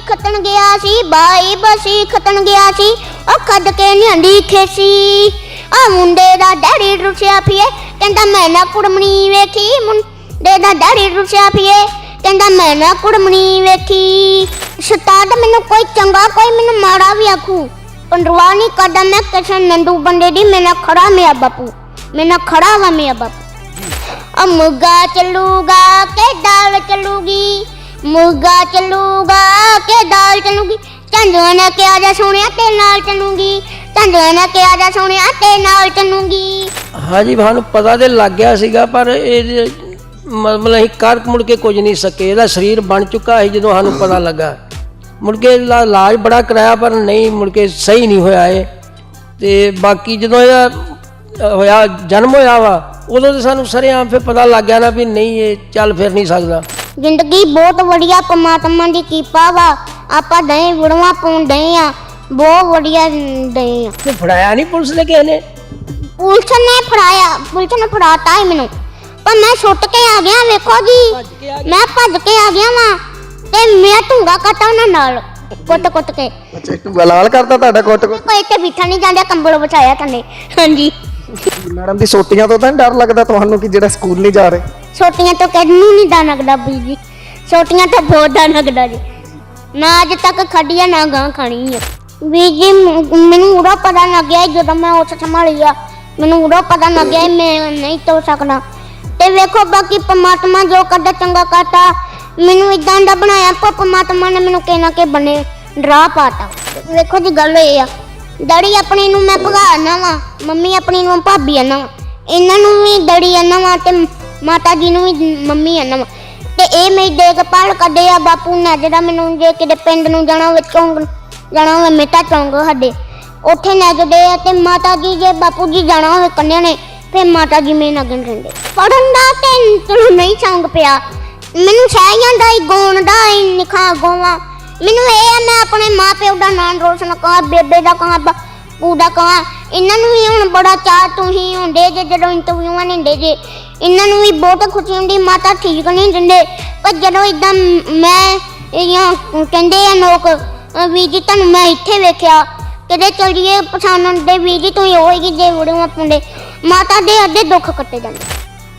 ਖਤਨ ਗਿਆ ਸੀ, ਬਾਈ ਬਸੀ ਖਤਨ ਗਿਆ ਸੀ, ਉਹ ਖੱਦ ਕੇ ਨਿਹੰਡੀ ਖੇਸੀ। ਆ ਮੁੰਡੇ ਦਾ ਡੈਡੀ ਰੁੱਸਿਆ ਪੀਏ, ਕਹਿੰਦਾ ਮੈਂ ਨਾ ਕੁੜਮਣੀ ਵੇਖੀ ਮੁੰਡੇ ਦਾ ਡੈਡੀ ਰੁੱਸਿਆ ਪੀਏ, ਕਹਿੰਦਾ ਮੈਂ ਨਾ ਕੁੜਮਣੀ ਵੇਖੀ। ਸਤਾਦ ਮੈਨੂੰ ਕੋਈ ਚੰਗਾ ਕੋਈ ਮੈਨੂੰ ਮਾੜਾ ਵੀ ਆਖੂ। ਪੰਡਵਾ ਨਹੀਂ ਕਰਦਾ ਮੈਂ ਕਿਸੇ ਨੰਦੂ ਬੰਦੇ ਦੀ ਮੇਰਾ ਖੜਾ ਮੇਰਾ ਬਾਪੂ ਮੇਰਾ ਖੜਾ ਵਾ ਮੇਰਾ ਬਾਪੂ। ਆ ਚੱਲੂਗਾ ਕਿ ਦਾਲ ਚੱਲੂਗੀ? ਮੁਰਗਾ ਚੱਲੂਗਾ ਕਿ ਦਾਲ ਚੱਲੂਗੀ? ਝੰਡੂਆਂ ਨੇ ਕਿਹਾ ਜਾ ਸੋਹਣਿਆ ਤੇ ਨਾਲ ਚੱਲੂਗੀ। ਝੰਡੂਆਂ ਨੇ ਕਿਹਾ ਜਾ ਸੋਹਣਿਆ ਤੇ ਨਾਲ ਚੱਲੂਗੀ। ਹਾਂਜੀ, ਸਾਨੂੰ ਪਤਾ ਤੇ ਲੱਗ ਗਿਆ ਸੀਗਾ, ਪਰ ਇਹ ਮਤਲਬ ਅਸੀਂ ਕਰ ਮੁੜ ਕੇ ਕੁਝ ਨਹੀਂ ਸਕੇ। ਇਹਦਾ ਸਰੀਰ ਬਣ ਚੁੱਕਾ ਸੀ ਜਦੋਂ ਸਾਨੂੰ ਪਤਾ ਲੱਗਾ। ਮੁੜ ਕੇ ਇਲਾ- ਇਲਾਜ ਬੜਾ ਕਰਾਇਆ, ਪਰ ਨਹੀਂ, ਮੁੜ ਕੇ ਸਹੀ ਨਹੀਂ ਹੋਇਆ ਇਹ। ਤੇ ਬਾਕੀ ਜਦੋਂ ਇਹਦਾ ਹੋਇਆ, ਜਨਮ ਹੋਇਆ ਵਾ, ਉਦੋਂ ਤੇ ਸਾਨੂੰ ਸਰੇਆਮ ਫਿਰ ਪਤਾ ਲੱਗ ਗਿਆ ਨਾ ਵੀ ਨਹੀਂ, ਇਹ ਚੱਲ ਫਿਰ ਨਹੀਂ ਸਕਦਾ। ਜ਼ਿੰਦਗੀ ਬਹੁਤ ਵਧੀਆ ਪਰਮਾਤਮਾ ਦੀ ਕਿਰਪਾ ਵਾ। ਆਪਾਂ ਦਹੀਂ ਵੜਵਾ ਪਾਉਣ ਡਏ ਆ ਬਹੁਤ ਵਧੀਆ ਦਏ ਆ। ਤੇ ਫੜਾਇਆ ਨਹੀਂ ਪੁਲਿਸ ਨੇ ਕਿਸੇ ਨੇ? ਪੁਲਿਸ ਨੇ ਫੜਾਇਆ ਪੁਲਿਸ ਨੇ ਫੜਾਤਾ ਹੈ ਮੈਨੂੰ। ਪਰ ਮੈਂ ਛੁੱਟ ਕੇ ਆ ਗਿਆ ਵੇਖੋ ਜੀ। ਮੈਂ ਭੱਜ ਕੇ ਆ ਗਿਆ ਵਾਂ ਤੇ ਮੈਂ ਢੂੰਗਾ ਕੱਟਾ ਉਹਨਾਂ ਨਾਲ ਕੁੱਟ ਕੁੱਟ ਕੇ। ਅੱਛਾ ਇੱਕ ਲਾਲ ਕਰਤਾ ਤੁਹਾਡਾ ਕੋਟ ਕੋਟ। ਕੋਈ ਇੱਥੇ ਬਿਠਾ ਨਹੀਂ ਜਾਂਦਾ ਕੰਬਲ ਵਿਛਾਇਆ ਥੱਲੇ। ਹਾਂਜੀ। ਮੈਡਮ ਦੀ ਸੋਟੀਆਂ ਤੋਂ ਤਾਂ ਨੀ ਡਰ ਲੱਗਦਾ ਤੁਹਾਨੂੰ ਕਿ ਜਿਹੜਾ ਸਕੂਲ ਨਹੀਂ ਜਾ ਰਹੇ? ਛੋਟੀਆਂ ਤੋਂ ਕਿਹਨੂੰ ਨਹੀਂ ਦਾ ਨਗਦਾ ਬੀ ਛੋਟੀਆਂ ਤੋਂ ਬਹੁਤ ਦਾ ਨਗਦਾ ਜੀ। ਨਾ ਅੱਜ ਤੱਕ ਖੜੀਆਂ ਨਾ ਗਾਂ ਖਾਣੀ ਆ। ਵੀ ਮ- ਮੈਨੂੰ ਉਹਦਾ ਪਤਾ ਲੱਗਿਆ ਜਦੋਂ ਮੈਂ ਉਸ ਸੰਭਾਲੀ ਆ। ਮੈਨੂੰ ਉਹਦਾ ਪਤਾ ਲੱਗ ਮੈਂ ਨਹੀਂ ਤੋ ਸਕਦਾ। ਤੇ ਵੇਖੋ ਬਾਕੀ ਪਰਮਾਤਮਾ ਜੋ ਕਰਦਾ, ਚੰਗਾ ਕਰਤਾ। ਮੈਨੂੰ ਇਦਾਂ ਦਾ ਬਣਾਇਆ ਪਰ ਪਰਮਾਤਮਾ ਨੇ ਮੈਨੂੰ ਕਹਿਣਾ ਕਿ ਬਣੇ ਡਰਾ ਪਾਤਾ। ਵੇਖੋ ਜੀ, ਗੱਲ ਇਹ ਆ। ਡੈਡੀ ਆਪਣੀ ਨੂੰ ਮੈਂ ਭਗਾਣਾ ਵਾ, ਮੰਮੀ ਆਪਣੀ ਨੂੰ ਭਾਬੀ ਆਣਾ ਵਾ। ਇਹਨਾਂ ਨੂੰ ਵੀ ਡੈਡੀ ਆਣਾ ਵਾ ਤੇ ਮਾਤਾ ਜੀ ਨੂੰ ਵੀ ਮੰਮੀ ਆਣਾ ਵਾ। ਤੇ ਇਹ ਮੇਰੀ ਦੇਖਭਾਲ ਕਰਦੇ ਆ ਬਾਪੂ ਨੇ, ਜਿਹੜਾ ਮੈਨੂੰ ਜੇ ਕਿਤੇ ਪਿੰਡ ਨੂੰ ਜਾਣਾ ਹੋਵੇ, ਚੌਂਕ ਜਾਣਾ ਹੋਵੇ ਮੇਟਾ ਚੌਂਕ ਸਾਡੇ। ਉੱਥੇ ਨੱਜਦੇ ਆ ਤੇ ਮਾਤਾ ਜੀ ਜੇ ਬਾਪੂ ਜੀ ਜਾਣਾ ਹੋਵੇ ਕੰਨਿਆ ਨੇ, ਫਿਰ ਮਾਤਾ ਜੀ ਮੇਰੇ ਨਾਲ ਰਹਿੰਦੇ। ਪੜਨ ਦਾ ਤੇ ਤੈਨੂੰ ਨਹੀਂ ਚੰਗ ਪਿਆ। ਮੈਨੂੰ ਸਹਿ ਜਾਂਦਾ ਹੀ ਗਾਉਣ ਦਾ ਹੀ ਨਿਖਾ ਗੋਵਾ ਮੈਨੂੰ ਇਹ ਆ, ਮੈਂ ਆਪਣੇ ਮਾਪਿਓ ਦਾ ਨਾਮ ਰੋਸ਼ਨ ਕਰਾਂ ਬੇਬੇ ਦਾ ਕਰਾਂ ਬਾਪੂ ਦਾ ਕਰਾਂ ਇਹਨਾਂ ਨੂੰ ਵੀ ਹੁਣ ਬੜਾ ਚਾਹ ਤੁਸੀਂ ਹੁੰਦੇ ਜੇ ਜਦੋਂ ਇੰਟਰਵਿਊਆਂ ਲੈਂਦੇ ਜੇ। ਇਹਨਾਂ ਨੂੰ ਵੀ ਬਹੁਤ ਖੁਸ਼ੀ ਹੁੰਦੀ, ਮਾਤਾ ਠੀਕ ਨਹੀਂ ਦਿੰਦੇ। ਪਰ ਜਦੋਂ ਇਦਾਂ ਮੈਂ ਇਹ ਕਹਿੰਦੇ ਆ ਲੋਕ, ਅਹ ਵੀ ਜੀ ਤੁਹਾਨੂੰ ਮੈਂ ਇੱਥੇ ਵੇਖਿਆ, ਕਿਤੇ ਚਲੀਏ ਪਛਾਣਨ ਦੇ ਵੀ ਜੀ ਤੁਸੀਂ ਹੋਏਗੀ ਜੇ ਵੜੋ ਆਪਣੇ ਮਾਤਾ ਦੇ ਅੱਧੇ ਦੁੱਖ ਕੱਟੇ ਜਾਂਦੇ।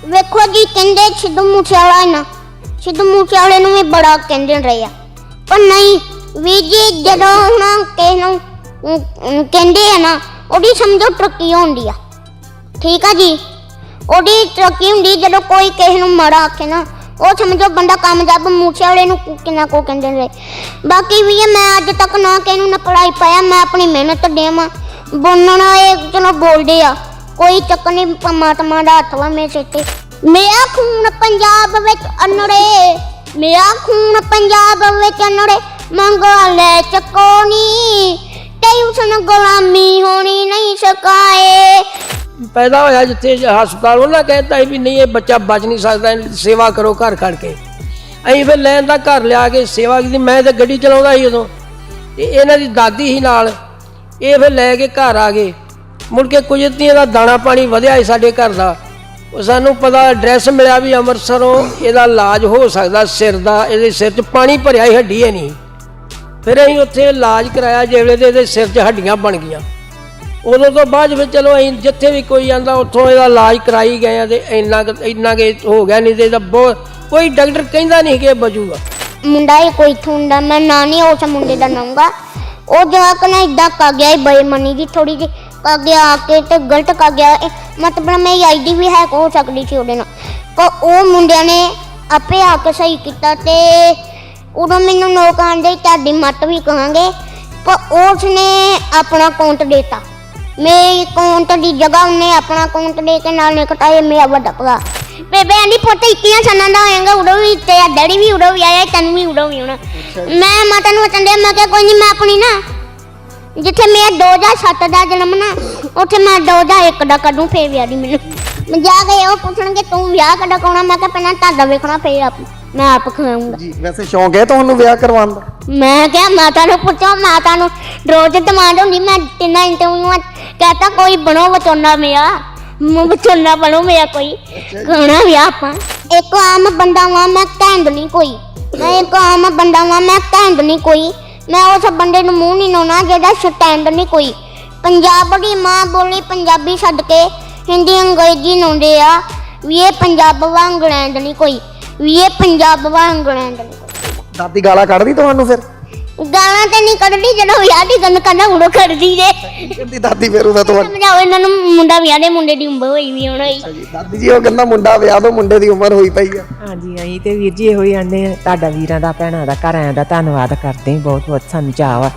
ਵੇਖੋ ਜੀ, ਕਹਿੰਦੇ ਸਿੱਧੂ ਮੂਸੇਵਾਲਾ ਹੈ ਨਾ ਸਿੱਧੂ ਮੂਸੇਵਾਲੇ ਨੂੰ ਵੀ ਬੜਾ ਕਹਿੰਦੇ ਰਹੇ ਆ। ਪਰ ਨਹੀਂ ਵੀ ਜੀ ਜਦੋਂ ਹੁਣ ਕਿਸੇ ਨੂੰ ਅਮ, ਅਮ, ਕਹਿੰਦੇ ਆ ਨਾ ਉਹਦੀ ਸਮਝੋ ਤਰੱਕੀ ਹੁੰਦੀ ਆ। ਠੀਕ ਆ ਜੀ? ਉਹਦੀ ਤਰੱਕੀ ਹੁੰਦੀ ਜਦੋਂ ਕੋਈ ਕਿਸੇ ਨੂੰ ਮਾੜਾ ਆਖੇ ਨਾ ਉਹ ਸਮਝੋ ਬੰਦਾ ਕਾਮਯਾਬ ਮੂਸੇ ਵਾਲੇ ਨੂੰ ਕੁ- ਕਿੰਨਾ ਕੋ ਕਹਿੰਦੇ ਨੇ। ਬਾਕੀ ਵੀ ਇਹ ਮੈਂ ਅੱਜ ਤੱਕ ਨਾ ਕਿਸੇ ਨੂੰ ਨਾ ਪੜਾਈ ਪਾਇਆ ਮੈਂ ਆਪਣੀ ਮਿਹਨਤ ਦੇਵਾਂ। ਬੋਲਣਾ ਇਹ ਚਲੋ ਬੋਲਦੇ ਆ। ਕੋਈ ਚੱਕ ਨਹੀਂ ਪਰਮਾਤਮਾ ਦਾ ਹੱਥ ਵਾ ਮੇਰੇ ਸਿਰ ਤੇ। ਮੇਰਾ ਖੂਨ ਪੰਜਾਬ ਵਿੱਚ ਅਨੜੇ ਮੇਰਾ ਖੂਨ ਪੰਜਾਬ ਵਿੱਚ ਅਨੜੇ ਮੰਗਵਾ ਚੱਕੋ ਨੀ। ਤੇ ਉਸ ਗੁਲਾਮੀ ਹੋਣੀ ਨਹੀਂ ਸਕਾਏ ਪੈਦਾ ਹੋਇਆ ਜਿੱਥੇ ਹਸਪਤਾਲ ਉਹਨਾਂ ਕਹਿੰਦਾ ਵੀ ਨਹੀਂ, ਇਹ ਬੱਚਾ ਬਚ ਨਹੀਂ ਸਕਦਾ ਸੇਵਾ ਕਰੋ ਘਰ ਖੜ ਕੇ। ਅਸੀਂ ਫਿਰ ਲੈਣ ਦਾ ਘਰ ਲਿਆ ਕੇ ਸੇਵਾ ਕੀਤੀ, ਮੈਂ ਤੇ ਗੱਡੀ ਚਲਾਉਂਦਾ ਸੀ ਉਦੋਂ। ਤੇ ਇਹਨਾਂ ਦੀ ਦਾਦੀ ਸੀ ਨਾਲ, ਇਹ ਫਿਰ ਲੈ ਕੇ ਘਰ ਆ ਗਏ। ਮੁੜ ਕੇ ਕੁਜਤੀਆਂ ਦਾ ਦਾਣਾ ਪਾਣੀ ਵਧਿਆ ਸੀ ਸਾਡੇ ਘਰ ਦਾ। ਉਹ ਸਾਨੂੰ ਪਤਾ ਐਡਰੈਸ ਮਿਲਿਆ ਵੀ ਅੰਮ੍ਰਿਤਸਰੋਂ, ਇਹਦਾ ਇਲਾਜ ਹੋ ਸਕਦਾ ਸਿਰ ਦਾ, ਇਹਦੇ ਸਿਰ 'ਚ ਪਾਣੀ ਭਰਿਆ ਹੀ ਹੱਡੀ ਹੈ ਨਹੀਂ। ਫਿਰ ਅਸੀਂ ਉੱਥੇ ਇਲਾਜ ਕਰਾਇਆ ਜਿਹੜੇ ਦੇ ਇਹਦੇ ਸਿਰ 'ਚ ਹੱਡੀਆਂ ਬਣ ਗਈਆਂ। ਉਦੋਂ ਤੋਂ ਬਾਅਦ ਵਿੱਚ ਚਲੋ ਅਸੀਂ ਜਿੱਥੇ ਵੀ ਕੋਈ ਆਂਦਾ, ਉੱਥੋਂ ਇਹਦਾ ਇਲਾਜ ਕਰਾਈ ਗਏ ਆ ਤੇ ਇੰਨਾ ਇੰਨਾ ਕੇ ਹੋ ਗਿਆ ਨਹੀਂ ਤੇ ਇਹਦਾ ਬਹੁਤ ਕੋਈ ਡਾਕਟਰ ਕਹਿੰਦਾ ਨਹੀਂ ਕਿ ਬਚੂਗਾ। ਮੁੰਡਾ ਹੀ ਕੋਈ ਥੁੰਦਾ ਮੈਂ ਨਾਂ ਨਹੀਂ ਉਸ ਮੁੰਡੇ ਦਾ ਨਾਂਗਾ ਉਹ ਜਵਾਕ ਨਾ ਇਦਾਂ ਕਰ ਗਿਆ ਬੇਈਮਾਨੀ ਦੀ ਥੋੜੀ ਜਿਹੀ ਕੇ ਤੇ ਗਲਤ ਕਰ ਗਿਆ ਇਹ ਮਤਲਬ ਮੇਰੀ ਆਈਡੀ ਵੀ ਹੈ ਹੋ ਸਕਦੀ ਸੀ ਉਹਦੇ ਨਾਲ। ਪਰ ਉਹ ਮੁੰਡਿਆਂ ਨੇ ਆਪੇ ਆ ਕੇ ਸਹੀ ਕੀਤਾ ਤੇ ਉਦੋਂ ਮੈਨੂੰ ਲੋਕ ਆਂਦੇ ਤੁਹਾਡੀ ਮੱਤ ਵੀ ਕਹਾਂਗੇ ਪਰ ਉਸਨੇ ਆਪਣਾ ਅਕਾਊਂਟ ਦੇਤਾ। ਮੇਰੇ ਅਕਾਊਂਟ ਦੀ ਜਗ੍ਹਾ ਉਹਨੇ ਆਪਣਾ ਅਕਾਊਂਟ ਦੇ ਕੇ ਨਾਲ ਨੇ ਕਟਾਏ ਮੇਰਾ ਵੱਡਾ ਭਰਾ। ਬੇਬੇ ਆਂਦੀ ਪੁੱਤ ਇੱਕੀਆਂ ਸਾਲਾਂ ਦਾ ਹੋਏਗਾ ਉਦੋਂ ਵੀ ਤੇ ਡੈਡੀ ਵੀ ਉਦੋਂ ਵੀ ਆਇਆ ਤੈਨੂੰ ਵੀ ਉਦੋਂ ਵੀ ਆਉਣਾ। ਮੈਂ ਮਾਤਾ ਨੂੰ ਵਚਨ ਮੈਂ ਕਿਹਾ ਕੋਈ ਨਹੀਂ ਮੈਂ ਆਪਣੀ ਨਾ ਜਿੱਥੇ ਮੇਰਾ 2007 ਦਾ ਜਨਮ ਨਾ ਉੱਥੇ ਮੈਂ 2001 ਦਾ ਕੱਢੂ ਫੇਰ ਵਿਆਹ ਦੀ ਮੈਨੂੰ। ਮੈਂ ਜਾ ਕੇ ਉਹ ਪੁੱਛਣਗੇ ਤੂੰ ਵਿਆਹ ਕਦਾ ਕਰਾਉਣਾ? ਮੈਂ ਕਿਹਾ ਪਹਿਲਾਂ ਤੁਹਾਡਾ ਵੇਖਣਾ ਫੇਰ ਆਪ ਮੈਂ ਆਪ ਖਵਾਉਂਗਾ ਜੀ ਵੈਸੇ ਸ਼ੌਂਕ ਹੈ ਤੁਹਾਨੂੰ ਵਿਆਹ ਕਰਵਾਉਣ ਦਾ? ਮੈਂ ਕਿਹਾ ਮਾਤਾ ਨੂੰ ਪੁੱਛੋ ਮਾਤਾ ਨੂੰ ਰੋਜ਼ ਡਿਮਾਂਡ ਹੁੰਦੀ ਮੈਂ ਤਿੰਨਾਂ ਇੰਟਰਵਿਊਆਂ ਕਹਤਾ ਕੋਈ ਬਣੋ ਵਚੋਨਾ ਮੇਰਾ ਮੈਂ ਵਚੋਨਾ ਬਣੋ ਮੇਰਾ ਕੋਈ ਕਹਣਾ ਵਿਆਹ ਆਪਾਂ। ਇੱਕ ਆਮ ਬੰਦਾ ਵਾਂ ਮੈਂ ਘੈਂਦ ਨਹੀਂ ਕੋਈ। ਮੈਂ ਇੱਕ ਆਮ ਬੰਦਾ ਵਾਂ ਮੈਂ ਘੈਂਟ ਨਹੀਂ ਕੋਈ। ਮੈਂ ਉਸ ਬੰਦੇ ਨੂੰ ਮੂੰਹ ਨਹੀਂ ਲਾਉਣਾ ਜਿਹੜਾ ਸਟੈਂਡ ਨਹੀਂ ਕੋਈ। ਪੰਜਾਬ ਦੀ ਮਾਂ ਬੋਲੀ ਪੰਜਾਬੀ ਛੱਡ ਕੇ ਹਿੰਦੀ, ਅੰਗਰੇਜ਼ੀ ਲਾਉਂਦੇ ਆ। ਵੀ ਇਹ ਪੰਜਾਬ ਵਾਂ ਇੰਗਲੈਂਡ ਨਹੀਂ ਕੋਈ। ਵੀ ਇਹ ਪੰਜਾਬ ਵਾਂ ਇੰਗਲੈਂਡ ਨਹੀਂ ਕੋਈ। ਦਾਦੀ ਗਾਲਾਂ ਕੱਢਦੀ ਤੁਹਾਨੂੰ ਫਿਰ? ਗਾਲਾਂ ਤੇ ਨਹੀਂ ਕੱਢਦੀ ਜਦੋਂ ਵਿਆਹ ਦੀ ਗੱਲ ਕਰਨਾ ਉਦੋਂ ਕੱਢਦੀ ਜੇ। ਕਹਿੰਦੀ ਦਾਦੀ ਫਿਰ ਉਹਦਾ ਤੁਹਾਨੂੰ ਸਮਝਾਓ ਇਹਨਾਂ ਨੂੰ ਮੁੰਡਾ ਵਿਆਹ ਦੇ ਮੁੰਡੇ ਦੀ ਉਮਰ ਹੋਈ ਵੀ ਹੁਣ। ਹੋਈ ਦਾਦੀ ਜੀ ਉਹ ਕਹਿੰਦਾ ਮੁੰਡਾ ਵਿਆਹ ਦੋ ਮੁੰਡੇ ਦੀ ਉਮਰ ਹੋਈ ਪਈ ਆ। ਹਾਂਜੀ ਅਸੀਂ ਤੇ ਵੀਰ ਜੀ ਇਹੋ ਹੀ ਆਂਦੇ ਆ ਤੁਹਾਡਾ ਵੀਰਾਂ ਦਾ ਭੈਣਾਂ ਦਾ ਘਰ ਆਇਆਂ ਦਾ ਧੰਨਵਾਦ ਕਰਦੇ ਹਾਂ ਬਹੁਤ ਬਹੁਤ ਸਾਨੂੰ ਚਾਅ ਵਾ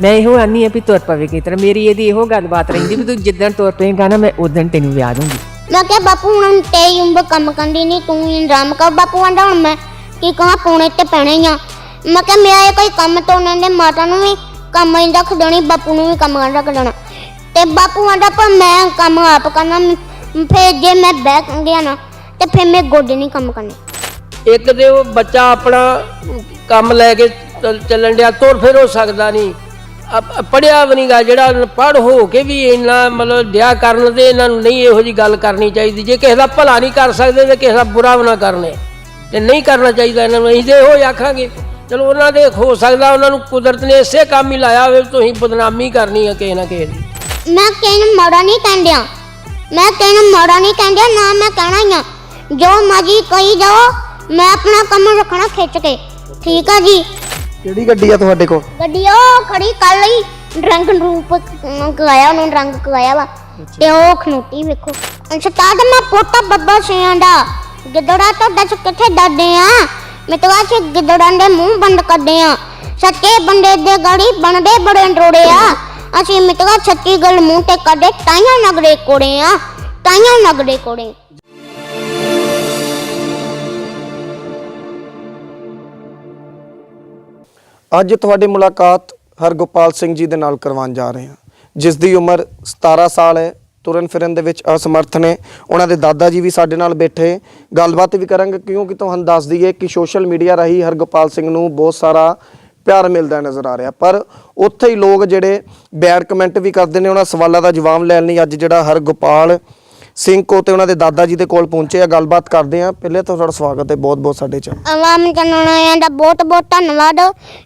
ਮੈਂ ਇਹੋ ਆਨੀ ਆ ਵੀ ਤੁਰ ਪਵੇ ਕਿਸ ਤਰ੍ਹਾਂ ਮੇਰੀ ਇਹਦੀ ਇਹੋ ਗੱਲਬਾਤ ਰਹਿੰਦੀ ਵੀ ਤੂੰ ਜਿੱਦਣ ਤੁਰ ਪਏਗਾ ਨਾ ਮੈਂ ਉਦੋਂ ਤੈਨੂੰ ਵਿਆਹ ਦੂੰਗੀ। ਮੈਂ ਕਿਹਾ ਬਾਪੂ ਹੁਣ ਤੇਰੀ ਉਮਰ ਕੰਮ ਕਰਦੀ ਨਹੀਂ ਤੂੰ ਹੀ ਡਰਾਮ ਕਰ ਬਾਪੂ ਆਂਦਾ ਹੁਣ ਮੈਂ ਕੀ ਕਹਾਂ ਪੂਣੇ ਤੇ ਪੈਣੇ ਹੀ ਆ। ਮੈਂ ਕਿਹਾ ਮੇਰਾ ਇਹ ਕੋਈ ਕੰਮ ਤੋਂ ਉਹਨਾਂ ਦੇ ਮਾਤਾ ਨੂੰ ਵੀ ਕੰਮ ਇੰਦਾ ਖਡਾਉਣੀ ਬਾਪੂ ਨੂੰ ਵੀ ਕੰਮ ਆਂਦਾ ਖਡਾਉਣਾ ਤੇ ਬਾਪੂ ਆਂਦਾ, ਪਰ ਮੈਂ ਕੰਮ ਆਪ ਕਰਨਾ ਮ- ਜੇ ਮੈਂ ਬਹਿ ਗਿਆ ਨਾ, ਤੇ ਫਿਰ ਮੇਰੇ ਗੋਡੇ ਨਹੀਂ ਕੰਮ ਕਰਨੇ। ਇੱਕ ਤੇ ਉਹ ਬੱਚਾ ਆਪਣਾ ਕੰਮ ਲੈ ਕੇ ਚੱਲਣ ਡਿਆ, ਤੁਰ ਫਿਰ ਹੋ ਸਕਦਾ ਨਹੀਂ। ਪੜਿਆ ਵੀ ਨਹੀਂਗਾ ਜਿਹੜਾ ਪੜ ਹੋ ਕੇ ਵੀ ਇੰਨਾ ਮਤਲਬ ਡਿਆ ਕਰਨ ਤੇ ਇਹਨਾਂ ਨੂੰ ਨਹੀਂ ਇਹੋ ਜੀ ਗੱਲ ਕਰਨੀ ਚਾਹੀਦੀ। ਜੇ ਕਿਸੇ ਦਾ ਭਲਾ ਨਹੀਂ ਕਰ ਸਕਦੇ ਤੇ ਕਿਸੇ ਦਾ ਬੁਰਾ ਵੀ ਨਾ ਕਰਨੇ। ਤੇ ਨਹੀਂ ਕਰਨਾ ਚਾਹੀਦਾ ਇਹਨਾਂ ਨੂੰ, ਅਸੀਂ ਤੇ ਇਹੋ ਆਖਾਂਗੇ। ਚਲੋ ਉਹਨਾਂ ਦੇ ਹੋ ਸਕਦਾ ਉਹਨਾਂ ਨੂੰ ਕੁਦਰਤ ਨੇ ਇਸੇ ਕੰਮ ਹੀ ਲਾਇਆ ਹੋਵੇ ਤੁਸੀਂ ਬਦਨਾਮੀ ਕਰਨੀ ਹੈ ਕਿਸੇ ਨਾ ਕਿਸੇ ਦੀ। ਮੈਂ ਕਿਸੇ ਨੂੰ ਮਾੜਾ ਨਹੀਂ ਕਹਿੰਦਿਆ। ਮੈਂ ਕਿਸੇ ਨੂੰ ਮਾੜਾ ਨਹੀਂ ਕਹਿੰਦਿਆ ਨਾ ਮੈਂ ਕਹਿਣਾ ਹੀ ਆ। ਜੋ ਮਰਜ਼ੀ ਕਹੀ ਜਾਓ ਮੈਂ ਆਪਣਾ ਕੰਮ ਰੱਖਣਾ ਖਿੱਚ ਕੇ। ਠੀਕ ਆ ਜੀ? ਕਿਹੜੀ ਗੱਡੀ ਆ ਤੁਹਾਡੇ ਕੋਲ? ਗੱਡੀ ਉਹ ਖੜੀ ਕੱਲ ਹੀ ਰੰਗ ਰੂਪ ਕਰਾਇਆ ਉਹਨੇ ਰੰਗ ਕਰਾਇਆ ਵਾ। ਤੇ ਉਹ ਖਨੂਟੀ ਵੇਖੋ। ਸਤਾਦ ਮੈਂ ਪੋਤਾ ਬੱਬਾ ਸਿਆਂ ਦਾ। ਗਿੱਦੜਾ ਤੋਂ ਦੱਸ ਕਿੱਥੇ ਡਰਦੇ ਆ? ਮਿਤਵਾ ਚ ਗਿੱਦੜਾਂ ਦੇ ਮੂੰਹ ਬੰਦ ਕਰਦੇ ਆ ਸੱਚੇ ਬੰਦੇ ਦੇ ਗਾੜੀ ਬਣਦੇ ਬੜੇ ਡਰੋੜੇ ਆ। ਅਸੀਂ ਮਿਤਵਾ ਸੱਚੀ ਗੱਲ ਮੂੰਹ ਤੇ ਕੱਢੇ ਤਾਈਆਂ ਨਗਰੇ ਕੋੜੇ ਆ। ਤਾਈਆਂ ਨਗਰੇ ਕੋੜੇ। ਅੱਜ ਤੁਹਾਡੀ ਮੁਲਾਕਾਤ ਹਰਗੋਪਾਲ ਸਿੰਘ ਜੀ ਦੇ ਨਾਲ ਕਰਵਾਉਣ ਜਾ ਰਹੇ ਹਾਂ। ਜਿਸ ਦੀ ਉਮਰ 17 ਸਾਲ ਹੈ ਤੁਰਨ ਫਿਰਨ ਦੇ ਵਿੱਚ ਅਸਮਰਥ ਨੇ। ਉਹਨਾਂ ਦੇ ਦਾਦਾ ਜੀ ਵੀ ਸਾਡੇ ਨਾਲ ਬੈਠੇ। ਗੱਲਬਾਤ ਵੀ ਕਰਾਂਗੇ, ਕਿਉਂਕਿ ਤੁਹਾਨੂੰ ਦੱਸ ਦਈਏ ਕਿ ਸੋਸ਼ਲ ਮੀਡੀਆ ਰਾਹੀਂ ਹਰਗੋਪਾਲ ਸਿੰਘ ਨੂੰ ਬਹੁਤ ਸਾਰਾ ਪਿਆਰ ਮਿਲਦਾ ਨਜ਼ਰ ਆ ਰਿਹਾ। ਪਰ ਉੱਥੇ ਹੀ ਲੋਕ ਜਿਹੜੇ ਬੈਡ ਕਮੈਂਟ ਵੀ ਕਰਦੇ ਨੇ, ਉਹਨਾਂ ਸਵਾਲਾਂ ਦਾ ਜਵਾਬ ਲੈਣ ਲਈ ਅੱਜ ਜਿਹੜਾ ਹਰਗੋਪਾਲ ਸਿੰਘ ਕੋ ਤੇ ਉਹਨਾਂ ਦੇ ਦਾਦਾ ਜੀ ਦੇ ਕੋਲ ਪਹੁੰਚੇ ਆ ਗੱਲਬਾਤ ਕਰਦੇ ਆ। ਪਹਿਲੇ ਤਾਂ ਤੁਹਾਡਾ ਸਵਾਗਤ ਹੈ ਬਹੁਤ ਬਹੁਤ ਸਾਡੇ ਚ। ਆਵਾਮ ਚੈਨਲਾਂ ਦਾ ਬਹੁਤ ਬਹੁਤ ਧੰਨਵਾਦ।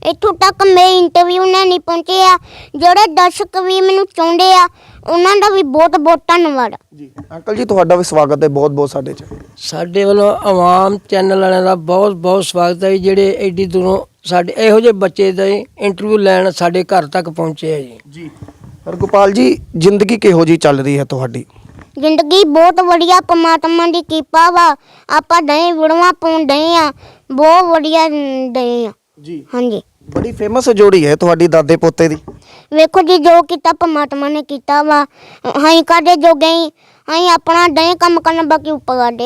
ਇੱਥੋਂ ਤੱਕ ਮੇਰੇ ਇੰਟਰਵਿਊ ਨੇ ਨਹੀਂ ਪਹੁੰਚੇ ਆ। ਜਿਹੜੇ ਦਰਸ਼ਕ ਵੀ ਮੈਨੂੰ ਚਾਹੁੰਦੇ ਆ ਉਹਨਾਂ ਦਾ ਵੀ ਬਹੁਤ ਬਹੁਤ ਧੰਨਵਾਦ। ਜੀ ਅੰਕਲ ਜੀ ਤੁਹਾਡਾ ਵੀ ਸਵਾਗਤ ਹੈ ਬਹੁਤ ਬਹੁਤ ਸਾਡੇ ਚ। ਸਾਡੇ ਵੱਲੋਂ ਆਵਾਮ ਚੈਨਲ ਵਾਲਿਆਂ ਦਾ ਬਹੁਤ ਬਹੁਤ ਸਵਾਗਤ ਹੈ ਜੀ, ਜਿਹੜੇ ਐਡੀ ਦੂਰੋਂ ਸਾਡੇ ਇਹੋ ਜਿਹੇ ਬੱਚੇ ਦੇ ਇੰਟਰਵਿਊ ਲੈਣ ਸਾਡੇ ਘਰ ਤੱਕ ਪਹੁੰਚੇ ਆ ਜੀ। ਜੀ। ਹਰਗੋਪਾਲ ਜੀ ਜ਼ਿੰਦਗੀ ਕਿਹੋ ਜੀ ਚੱਲ ਰਹੀ ਹੈ ਤੁਹਾਡੀ? ਜ਼ਿੰਦਗੀ ਬਹੁਤ ਵਧੀਆ ਪਰਮਾਤਮਾ ਦੀ ਕਿਰਪਾ ਵਾ। ਆਪਾਂ ਦਹੀਂ ਵਿੜਵਾ ਡਏ ਆ ਬਹੁਤ ਵਧੀਆ ਦਏ ਆ। ਜੀ। ਹਾਂਜੀ। ਬੜੀ ਫੇਮਸ ਜੋੜੀ ਹੈ ਤੁਹਾਡੀ ਦਾਦੇ ਪੋਤੇ ਦੀ। ਵੇਖੋ ਜੀ ਜੋ ਕੀਤਾ ਪਰਮਾਤਮਾ ਨੇ ਕੀਤਾ ਵਾ। ਅਸੀਂ ਕਾਦੇ ਜੋ ਗਏ ਅਸੀਂ ਆਪਣਾ ਦਹੀਂ ਕੰਮ ਕਰਨ ਬਾਕੀ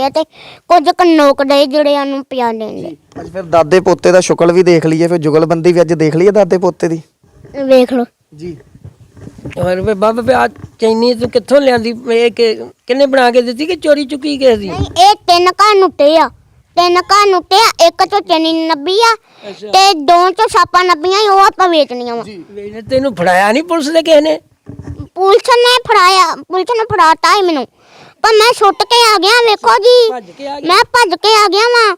ਆ ਤੇ ਕੁਝ ਕਨੋਕ ਦੇ ਜਿਹੜੇ ਸਾਨੂੰ ਪਿਆ ਦੇਣਗੇ ਅੱਜ ਫਿਰ ਦਾਦੇ ਪੋਤੇ ਦਾ ਸ਼ੁਕਲ ਵੀ ਦੇਖ ਲਈਏ ਫਿਰ ਜੁਗਲਬੰਦੀ ਵੀ ਅੱਜ ਦੇਖ ਲਈਏ ਦਾਦੇ ਪੋਤੇ ਦੀ। ਵੇਖ ਲਓ। ਜੀ। ਹੋਰ ਵੀ ਬਾਬਾ ਵੀ ਆ ਚੈਨੀ ਤੂੰ ਕਿੱਥੋਂ ਲਿਆਂਦੀ? ਇਹ ਕਿ- ਕਿਹਨੇ ਬਣਾ ਕੇ ਦਿੱਤੀ ਕਿ ਚੋਰੀ ਚੁੱਕੀ ਕਿਸੇ ਦੀ? ਨਹੀਂ ਇਹ ਤਿੰਨ ਘਰ ਨੁੱਟੇ ਆ। ਤਿੰਨ ਘਰ ਨੁੱਟੇ ਆ ਇੱਕ ਚੋਂ ਚੈਨੀ ਨੱਬੀ ਆ ਤੇ ਦੋ ਚੋਂ ਛਾਪਾ ਨੱਬੀਆਂ ਈ, ਉਹ ਆਪਾਂ ਵੇਚਣੀਆਂ ਵਾ। ਇਹਨੇ ਤੈਨੂੰ ਫੜਾਇਆ ਨਹੀਂ ਪੁਲਿਸ ਦੇ ਕਿਸੇ ਨੇ? ਪੁਲਿਸ ਨੇ ਫੜਾਇਆ ਪੁਲਿਸ ਨੇ ਫੜਾਤਾ ਹੀ ਮੈਨੂੰ। ਪਰ ਮੈਂ ਛੁੱਟ ਕੇ ਆ ਗਿਆ ਵੇਖੋ ਜੀ। ਕੇ ਆ ਮੈਂ ਭੱਜ ਕੇ ਆ ਗਿਆ ਵਾਂ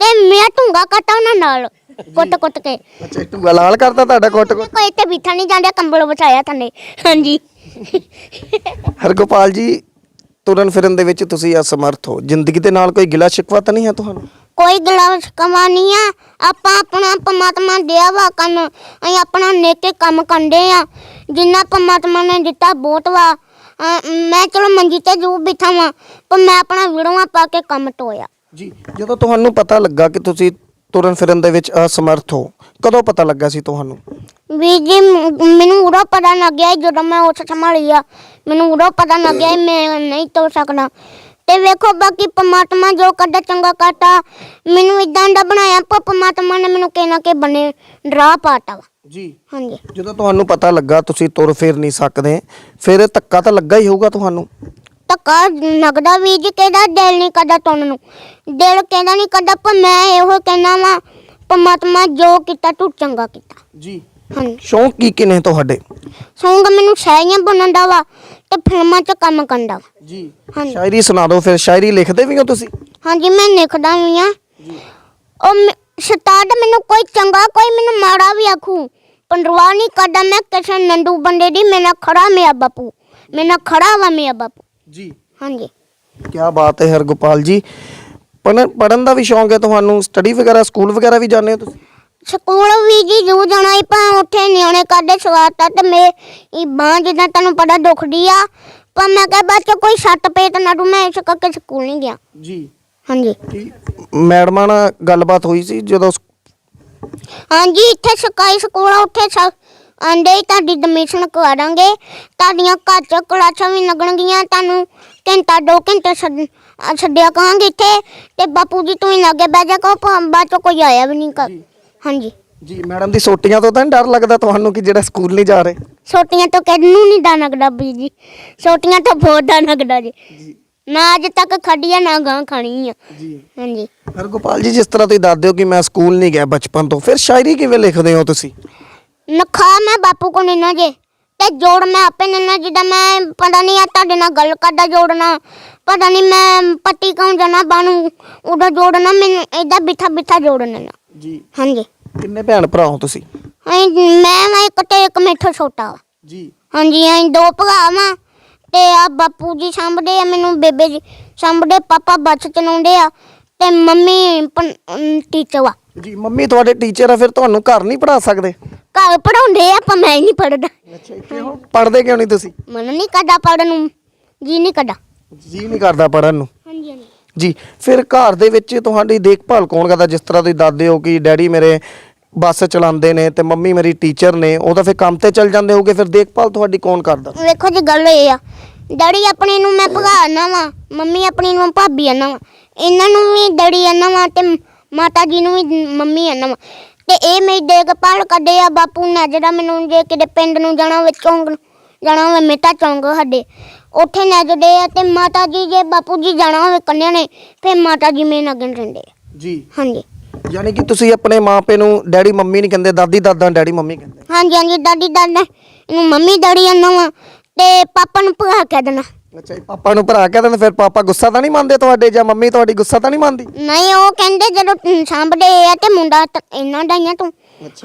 ਤੇ ਮੈਂ ਢੂੰਗਾ ਕੱਟਾ ਉਹਨਾਂ ਨਾਲ। ਕੁੱਟ ਕੁੱਟ ਕੇ। ਅੱਛਾ ਟੂਆ ਲਾਲ ਕਰਤਾ ਤੁਹਾਡਾ ਕੁੱਟ ਕੁੱਟ? ਕੋਈ ਤੇ ਬਿਠਾ ਨਹੀਂ ਜਾਂਦਾ ਕੰਬਲ ਵਿਛਾਇਆ ਥੱਲੇ। ਹਾਂਜੀ। ਹਰਗੋਪਾਲ ਜੀ ਤੁਰਨ ਫਿਰਨ ਦੇ ਵਿੱਚ ਤੁਸੀਂ ਅਸਮਰਥ ਹੋ। ਜ਼ਿੰਦਗੀ ਦੇ ਨਾਲ ਕੋਈ ਗਿਲਾ ਸ਼ਿਕਵਾ ਤਾਂ ਨਹੀਂ ਹੈ ਤੁਹਾਨੂੰ? ਕੋਈ ਗਲਾਸ ਕਮਾ ਨਹੀਂ ਆ। ਆਪਾਂ ਆਪਣਾ ਪਰਮਾਤਮਾ ਦਿਆ ਵਾ ਕੰਨ। ਅਸੀਂ ਆਪਣਾ ਨੇਕੇ ਕੰਮ ਕੰਡੇ ਆ। ਜਿੰਨਾ ਪਰਮਾਤਮਾ ਨੇ ਦਿੱਤਾ ਬਹੁਤ ਵਾ। ਅਹ ਮੈਂ ਚਲੋ ਮੰਜੀ ਤੇ ਜੂ ਬਿਠਾ ਵਾਂ ਪਰ ਮੈਂ ਆਪਣਾ ਵਿੜਵਾ ਪਾ ਕੇ ਕੰਮ ਟੋਇਆ। ਜੀ ਜਦੋਂ ਤੁਹਾਨੂੰ ਪਤਾ ਲੱਗਾ ਕਿ ਤੁਸੀਂ ਤੁਰਨ ਫਿਰਨ ਦੇ ਵਿੱਚ ਅਸਮਰਥ ਹੋ। ਕਦੋਂ ਪਤਾ ਲੱਗਾ ਸੀ ਤੁਹਾਨੂੰ? ਵੀ ਜੀ ਮ- ਮੈਨੂੰ ਉਦੋਂ ਪਤਾ ਲੱਗਿਆ ਜਦੋਂ ਮੈਂ ਉੱਠ ਸੰਭਾਲੀ ਆ। ਮੈਨੂੰ ਉਦੋਂ ਪਤਾ ਲੱਗਿਆ ਮੈਂ ਨਹੀਂ ਤੋ ਸਕਦਾ। ਤੇ ਵੇਖੋ ਬਾਕੀ ਪਰਮਾਤਮਾ ਜੋ ਕੱਢਾ ਚੰਗਾ ਕਾਟਾ ਮੈਨੂੰ ਇਦਾਂ ਦਾ ਬਣਾਇਆ ਪਰ ਪਰਮਾਤਮਾ ਨੇ ਮੈਨੂੰ ਕਹਿਣਾ ਕਿ ਬਣੇ ਡਰਾ ਪਾਤਾ। ਵਾ ਜੀ। ਹਾਂਜੀ। ਜਦੋਂ ਤੁਹਾਨੂੰ ਪਤਾ ਲੱਗਾ ਤੁਸੀਂ ਤੁਰ ਫਿਰ ਨਹੀਂ ਸਕਦੇ ਫਿਰ ਧੱਕਾ ਤਾਂ ਲੱਗਾ ਹੀ ਹੋਊਗਾ ਤੁਹਾਨੂੰ? ਧੱਕਾ ਨਗਦਾ ਵੀ ਜੀ ਕਹਿੰਦਾ ਦਿਲ ਨਹੀਂ ਕਰਦਾ ਤੁਰਨ ਨੂੰ। ਦਿਲ ਕਹਿੰਦਾ ਨਹੀਂ ਕਰਦਾ ਪਰ ਮੈਂ ਇਹੋ ਕਹਿਣਾ ਵਾ ਪਰਮਾਤਮਾ ਜੋ ਕੀਤਾ ਤੂੰ ਚੰਗਾ ਕੀਤਾ। ਜੀ। ਹਾਂਜੀ। ਸ਼ੌਂਕ ਕੀ ਕੀ ਨੇ ਤੁਹਾਡੇ? ਸੌਂਗ ਮੈਨੂੰ ਸ਼ਾਇਰੀਆਂ ਬਣਨ ਦਾ ਵਾ ਤੇ ਫਿਲਮਾਂ 'ਚ ਕੰਮ ਕਰਨ ਦਾ ਵਾ। ਜੀ। ਹਾਂਜੀ। ਸ਼ਾਇਰੀ ਸੁਣਾ ਦਿਓ ਫਿਰ ਸ਼ਾਇਰੀ ਲਿਖਦੇ ਵੀ ਹੋ ਤੁਸੀਂ? ਹਾਂਜੀ ਮੈਂ ਲਿਖਦਾ ਵੀ ਆ ਉਹ ਮ- ਸਤਾਦ ਮੈਨੂੰ ਕੋਈ ਚੰਗਾ ਕੋਈ ਮੈਨੂੰ ਮਾੜਾ ਵੀ ਆਖੂ ਪੰਡਵਾ ਨਹੀਂ ਕਰਦਾ ਮੈਂ ਕਿਸੇ ਨੰਦੂ ਬੰਦੇ ਦੀ ਮੇਰੇ ਖੜਾ ਮੇਰਾ ਬਾਪੂ ਮੇਰੇ ਖੜਾ ਵਾ ਮੇਰਾ ਬਾਪੂ। ਜੀ। ਹਾਂਜੀ। ਕੀ ਬਾਤ ਹੈ ਹਰਗੋਪਾਲ ਜੀ। ਪੜਨ ਦਾ ਵੀ ਸ਼ੌਂਕ ਹੈ ਤੁਹਾਨੂੰ? ਸਟੱਡੀ ਵਗੈਰਾ ਸਕੂਲ ਵਗੈਰਾ ਵੀ ਜਾਂਦੇ ਹੋ ਤੁਸੀਂ? ਸਕੂਲ ਵੀ ਜੀ ਜੂ ਜਾਣਾ ਹੀ ਪਾ ਉੱਥੇ ਨਿਆਣੇ ਕਰਦੇ ਸਵਾਤਾ ਤੇ ਮੇ ਇਹ ਬਾਂਹ ਜਿੱਦਾਂ ਤੁਹਾਨੂੰ ਪਤਾ ਦੁਖਦੀ ਆ। ਪਰ ਮੈਂ ਕਿਹਾ ਬੱਚਾ ਕੋਈ ਸੱਟ ਪੇਟ ਨਾ ਡੂ ਮੈਂ ਇਸ ਕਰਕੇ ਸਕੂਲ ਨਹੀਂ ਗਿਆ। ਜੀ। ਹਾਂਜੀ। ਮੈਡਮਾਂ ਨਾਲ ਗੱਲਬਾਤ ਹੋਈ ਸੀ ਜਦੋਂ ਹਾਂਜੀ ਇੱਥੇ ਸਰਕਾਰੀ ਸਕੂਲ ਆ ਉੱਥੇ ਸ ਆਂਦੇ ਹੀ ਤੁਹਾਡੀ ਐਡਮਿਸ਼ਨ ਕਰਾ ਦਾਂਗੇ ਤੁਹਾਡੀਆਂ ਘਰ ਚ ਕਲਾਸਾਂ ਵੀ ਲੱਗਣਗੀਆਂ ਤੁਹਾਨੂੰ ਘੰਟਾ ਦੋ ਘੰਟੇ ਛੱਡ- ਛੱਡਿਆ ਕਹਾਂਗੇ ਇੱਥੇ। ਤੇ ਬਾਪੂ ਜੀ ਤੂੰ ਹੀ ਲਾਗੇ ਬਹਿ ਜਾ ਕੋ ਬਾਅਦ ਚ ਕੋਈ ਆਇਆ ਵੀ ਨਹੀਂ ਕਰ ਹਾਂਜੀ। ਜੀ ਮੈਡਮ ਦੀ ਸੋਟੀਆਂ ਤੋਂ ਤਾਂ ਡਰ ਲੱਗਦਾ ਤੁਹਾਨੂੰ ਕਿ ਜਿਹੜਾ ਸਕੂਲ ਨਹੀਂ ਜਾ ਰਹੇ? ਛੋਟੀਆਂ ਤੋਂ ਕਿਹਨੂੰ ਨਹੀਂ ਦਾ ਨਗਦਾ ਵੀ ਜੀ? ਛੋਟੀਆਂ ਤੋਂ ਬਹੁਤ ਦਾ ਨਗਦਾ ਜੀ। ਨਾ ਅੱਜ ਤੱਕ ਖੜੀਆਂ ਨਾ ਗਾਂ ਖਾਣੀ ਆ। ਜੀ। ਹਾਂਜੀ। ਹਰਗੋਪਾਲ ਜੀ ਜਿਸ ਤਰ੍ਹਾਂ ਤੁਸੀਂ ਦੱਸਦੇ ਹੋ ਕਿ ਮੈਂ ਸਕੂਲ ਨਹੀਂ ਗਿਆ ਬਚਪਨ ਤੋਂ ਫਿਰ ਸ਼ਾਇਰੀ ਕਿਵੇਂ ਲਿਖਦੇ ਹੋ ਤੁਸੀਂ? ਨਖਾ ਮੈਂ ਬਾਪੂ ਕੋ ਨਿਨਾ ਜੇ। ਤੇ ਜੋੜ ਮੈਂ ਆਪੇ ਨਿਨਾ ਜਿੱਦਾਂ ਮੈਂ ਪਤਾ ਨਹੀਂ ਆ ਤੁਹਾਡੇ ਨਾਲ ਗੱਲ ਕਰਦਾ ਜੋੜਨਾ। ਪਤਾ ਨਹੀਂ ਮੈਂ ਪੱਟੀ ਕੌਣ ਜਾਣਾ ਬਾਣੂ ਉਹਦਾ ਜੋੜਨਾ ਮੈਨੂੰ ਏਦਾਂ ਬਿਠਾ ਬਿਠਾ ਜੋੜਨਾ। ਜੀ। ਹਾਂਜੀ। ਕਿੰਨੇ ਭੈਣ ਭਰਾ ਹੋ ਤੁਸੀਂ? ਅਸੀਂ ਮੈਂ ਮੈਂ ਇੱਕ ਤੇ ਇੱਕ ਮੇਥੋਂ ਛੋਟਾ ਵਾ। ਜੀ। ਹਾਂਜੀ ਅਸੀਂ ਦੋ ਭਰਾ ਵਾਂ ਤੇ ਆ ਬਾਪੂ ਜੀ ਸਾਂਭਦੇ ਆ ਮੈਨੂੰ ਬੇਬੇ ਜੀ ਸਾਂਭਦੇ ਪਾਪਾ ਬੱਸ ਚਲਾਉਂਦੇ ਆ ਤੇ ਮੰਮੀ ਟੀਚਰ ਵਾ। ਜੀ ਮੰਮੀ ਤੁਹਾਡੇ ਟੀਚਰ ਆ ਫਿਰ ਤੁਹਾਨੂੰ ਘਰ ਨਹੀਂ ਪੜਾ ਸਕਦੇ? ਘਰ ਪੜਾਉਂਦੇ ਆ ਪਰ ਮੈਂ ਨਹੀਂ ਪੜਦਾ ਅੱਛਾ ਕਿਉਂ ਪੜਦੇ ਕਿਉਂ ਨਹੀਂ ਤੁਸੀਂ? ਮਨ ਨਹੀਂ ਕਰਦਾ ਪੜਨ ਨੂੰ ਜੀ ਨਹੀਂ ਕਰਦਾ। ਜੀ ਨਹੀਂ ਕਰਦਾ ਪੜਨ ਨੂੰ? ਹਾਂਜੀ ਹਾਂਜੀ। ਜੀ ਫਿਰ ਘਰ ਦੇ ਵਿੱਚ ਤੁਹਾਡੀ ਦੇਖਭਾਲ ਕੌਣ ਕਰਦਾ? ਜਿਸ ਤਰ੍ਹਾਂ ਤੁਸੀਂ ਦੱਸਦੇ ਹੋ ਕਿ ਡੈਡੀ ਮੇਰੇ ਬੱਸ ਚਲਾਉਂਦੇ ਨੇ ਤੇ ਮੰਮੀ ਮੇਰੀ ਟੀਚਰ ਨੇ ਉਹ ਤਾਂ ਫਿਰ ਕੰਮ ਤੇ ਚੱਲ ਜਾਂਦੇ ਹੋਗੇ ਫਿਰ ਦੇਖਭਾਲ ਤੁਹਾਡੀ ਕੌਣ ਕਰਦਾ? ਵੇਖੋ ਜੀ ਗੱਲ ਇਹ ਆ। ਡੈਡੀ ਆਪਣੇ ਨੂੰ ਮੈਂ ਭਗਾ ਨਾ ਵਾ ਮੰਮੀ ਆਪਣੀ ਨੂੰ ਭਾਬੀ ਆਨਾ ਵਾ। ਇਹਨਾਂ ਨੂੰ ਵੀ ਡੈਡੀ ਆਨਾ ਵਾ ਤੇ ਮਾਤਾ ਜੀ ਨੂੰ ਵੀ ਮੰਮੀ ਆਨਾ ਵਾ ਤੇ ਇਹ ਮੇਰੀ ਦੇਖਭਾਲ ਕਰਦੇ ਆ ਬਾਪੂ ਨੇ ਜਿਹੜਾ ਮੈਨੂੰ ਜੇ ਕਿਤੇ ਪਿੰਡ ਨੂੰ ਜਾਣਾ ਹੋਵੇ ਚੌਂਕ ਨੂੰ ਜਾਣਾ ਹੋਵੇ ਮੇਤਾ ਚੌਂਕ ਸਾਡੇ। ਉੱਥੇ ਨੱਜਦੇ ਆ ਤੇ ਮਾਤਾ ਜੀ ਜੇ ਬਾਪੂ ਜੀ ਜਾਣਾ ਹੋਵੇ ਕੰਨਿਆ ਨੇ ਫਿਰ ਮਾਤਾ ਜੀ ਮੇਰੇ ਨਾਲ ਰਹਿੰਦੇ। ਆ ਜੀ। ਹਾਂਜੀ। ਯਾਨੀ ਕਿ ਤੁਸੀਂ ਆਪਣੇ ਮਾਪੇ ਨੂੰ ਡੈਡੀ ਮੰਮੀ ਨਹੀਂ ਕਹਿੰਦੇ ਦਾਦੀ ਦਾਦਾ ਡੈਡੀ ਮੰਮੀ ਕਹਿੰਦੇ? ਹਾਂਜੀ ਹਾਂਜੀ ਦਾਦੀ ਦਾਦਾ ਮੰਮੀ ਡੈਡੀ ਵਾ ਤੇ ਪਾਪਾ ਨੂੰ ਭਗਾ ਕਹਿ ਦੇਣਾ। ਅੱਛਾ ਜੀ ਪਾਪਾ ਨੂੰ ਭਰਾ ਕਹਿੰਦੇ ਫਿਰ ਪਾਪਾ ਗੁੱਸਾ ਤਾਂ ਨਹੀਂ ਮੰਨਦੇ ਤੁਹਾਡੇ ਜਾਂ ਮੰਮੀ ਤੁਹਾਡੀ ਗੁੱਸਾ ਤਾਂ ਨਹੀਂ ਮੰਨਦੀ? ਨਹੀਂ ਉਹ ਕਹਿੰਦੇ ਜਦੋਂ ਤੂੰ ਸਾਂਭਦੇ ਆ ਤੇ ਮੁੰਡਾ ਤਾਂ ਇਹਨਾਂ ਦਾ ਹੀ ਆ ਤੂੰ।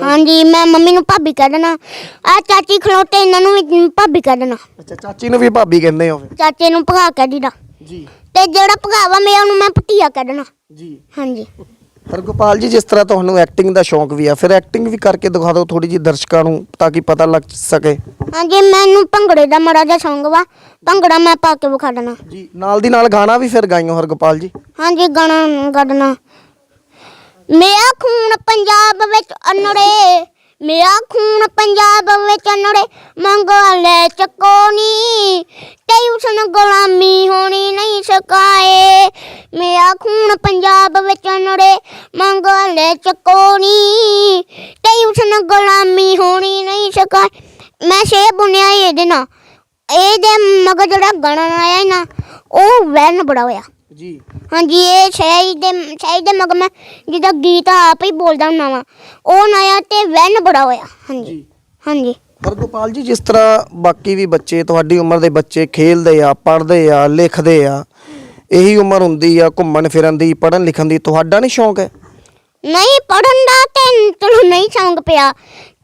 ਹਾਂਜੀ ਮੈਂ ਮੰਮੀ ਨੂੰ ਭਾਬੀ ਕਹਿ ਦੇਣਾ। ਆ ਚਾਚੀ ਖਲੋਤੇ ਇਹਨਾਂ ਨੂੰ ਵੀ ਭਾਬੀ ਕਹਿ ਦੇਣਾ। ਅੱਛਾ ਚਾਚੀ ਨੂੰ ਵੀ ਭਾਬੀ ਕਹਿੰਦੇ ਹੋ ਫਿਰ? ਚਾਚੇ ਨੂੰ ਭਗਾ ਕਹਿ ਦੀਦਾ ਜੀ। ਤੇ ਜਿਹੜਾ ਭਗਾਵਾ ਮੈਂ ਉਹਨੂੰ ਮੈਂ ਪਟੀਆ ਕਹਿ ਦੇਣਾ। ਜੀ। ਹਾਂਜੀ। ਹਰਗੋਪਾਲ ਜੀ ਜਿਸ ਤਰ੍ਹਾਂ ਤੁਹਾਨੂੰ ਐਕਟਿੰਗ ਦਾ ਸ਼ੌਂਕ ਵੀ ਆ ਫਿਰ ਐਕਟਿੰਗ ਵੀ ਕਰਕੇ ਦਿਖਾ ਦਿਓ ਥੋੜੀ ਜੀ ਦਰਸ਼ਕਾਂ ਨੂੰ ਤਾਂ ਕਿ ਪਤਾ ਲੱਗ ਸਕੇ। ਹਾਂਜੀ ਮੈਨੂੰ ਭੰਗੜੇ ਦਾ ਮੜਾ ਜਿਹਾ ਸ਼ੌਂਕ ਵਾ ਭੰਗੜਾ ਮੈਂ ਪਾ ਕੇ ਵਿਖਾ ਦੇਣਾ। ਜੀ ਨਾਲ ਦੀ ਨਾਲ ਗਾਣਾ ਵੀ ਫਿਰ ਗਾਇਓ ਹਰਗੋਪਾਲ ਜੀ। ਹਾਂਜੀ ਗਾਣਾ ਗੱਡਣਾ ਮੇਰਾ ਖੂਨ ਪੰਜਾਬ ਵਿੱਚ ਅਨੜੇ ਮੇਰਾ ਖੂਨ ਪੰਜਾਬ ਵਿੱਚ ਅਨੜੇ ਮੰਗਵਾ ਲੈ ਚੱਕੋਨੀ ਤੇ ਉਸਨ ਗੁਲਾਮੀ ਹੋਣੀ ਨਹੀਂ ਸਕਾਏ। ਮੇਰਾ ਖੂਨ ਪੰਜਾਬ ਵਿੱਚ ਅਨੜੇ ਮੰਗਵਾ ਲੈ ਚੱਕੋਨੀ ਤੇ ਉਸਨ ਗੁਲਾਮੀ ਹੋਣੀ ਨਹੀਂ ਸਕਾਏ। ਮੈਂ ਸੇ ਬੁਨਿਆ ਇਹਦੇ ਨਾਲ। ਇਹਦੇ ਮਗਰ ਜਿਹੜਾ ਗਾਣਾ ਆਇਆ ਨਾ, ਉਹ ਵੈਨ ਬੜਾ ਹੋਇਆ। ਜੀ। ਹਾਂਜੀ ਇਹ ਸ਼ਾਇਦ ਦੇ ਸ਼ਾਇਦ ਦੇ ਮਗਰ ਮੈਂ ਜਿਹਦਾ ਗੀਤ ਆਪ ਹੀ ਬੋਲਦਾ ਹੁੰਦਾ ਵਾ ਉਹ ਨਇਆ ਤੇ ਵੈਨ ਬੜਾ ਹੋਇਆ। ਹਾਂਜੀ ਹਾਂਜੀ। ਹਰਗੋਪਾਲ ਜੀ ਜਿਸ ਤਰ੍ਹਾਂ ਬਾਕੀ ਵੀ ਬੱਚੇ ਤੁਹਾਡੀ ਉਮਰ ਦੇ ਬੱਚੇ ਖੇਲਦੇ ਆ ਪੜ੍ਹਦੇ ਆ ਲਿਖਦੇ ਆ ਇਹੀ ਉਮਰ ਹੁੰਦੀ ਆ ਘੁੰਮਣ ਫਿਰਨ ਦੀ ਪੜ੍ਹਨ ਲਿਖਣ ਦੀ ਤੁਹਾਡਾ ਨਹੀਂ ਸ਼ੌਂਕ ਹੈ? ਨਹੀਂ ਪੜਨ ਦਾ ਤੇ ਚਲੋ ਨਹੀਂ ਸ਼ੌਂਕ ਪਿਆ।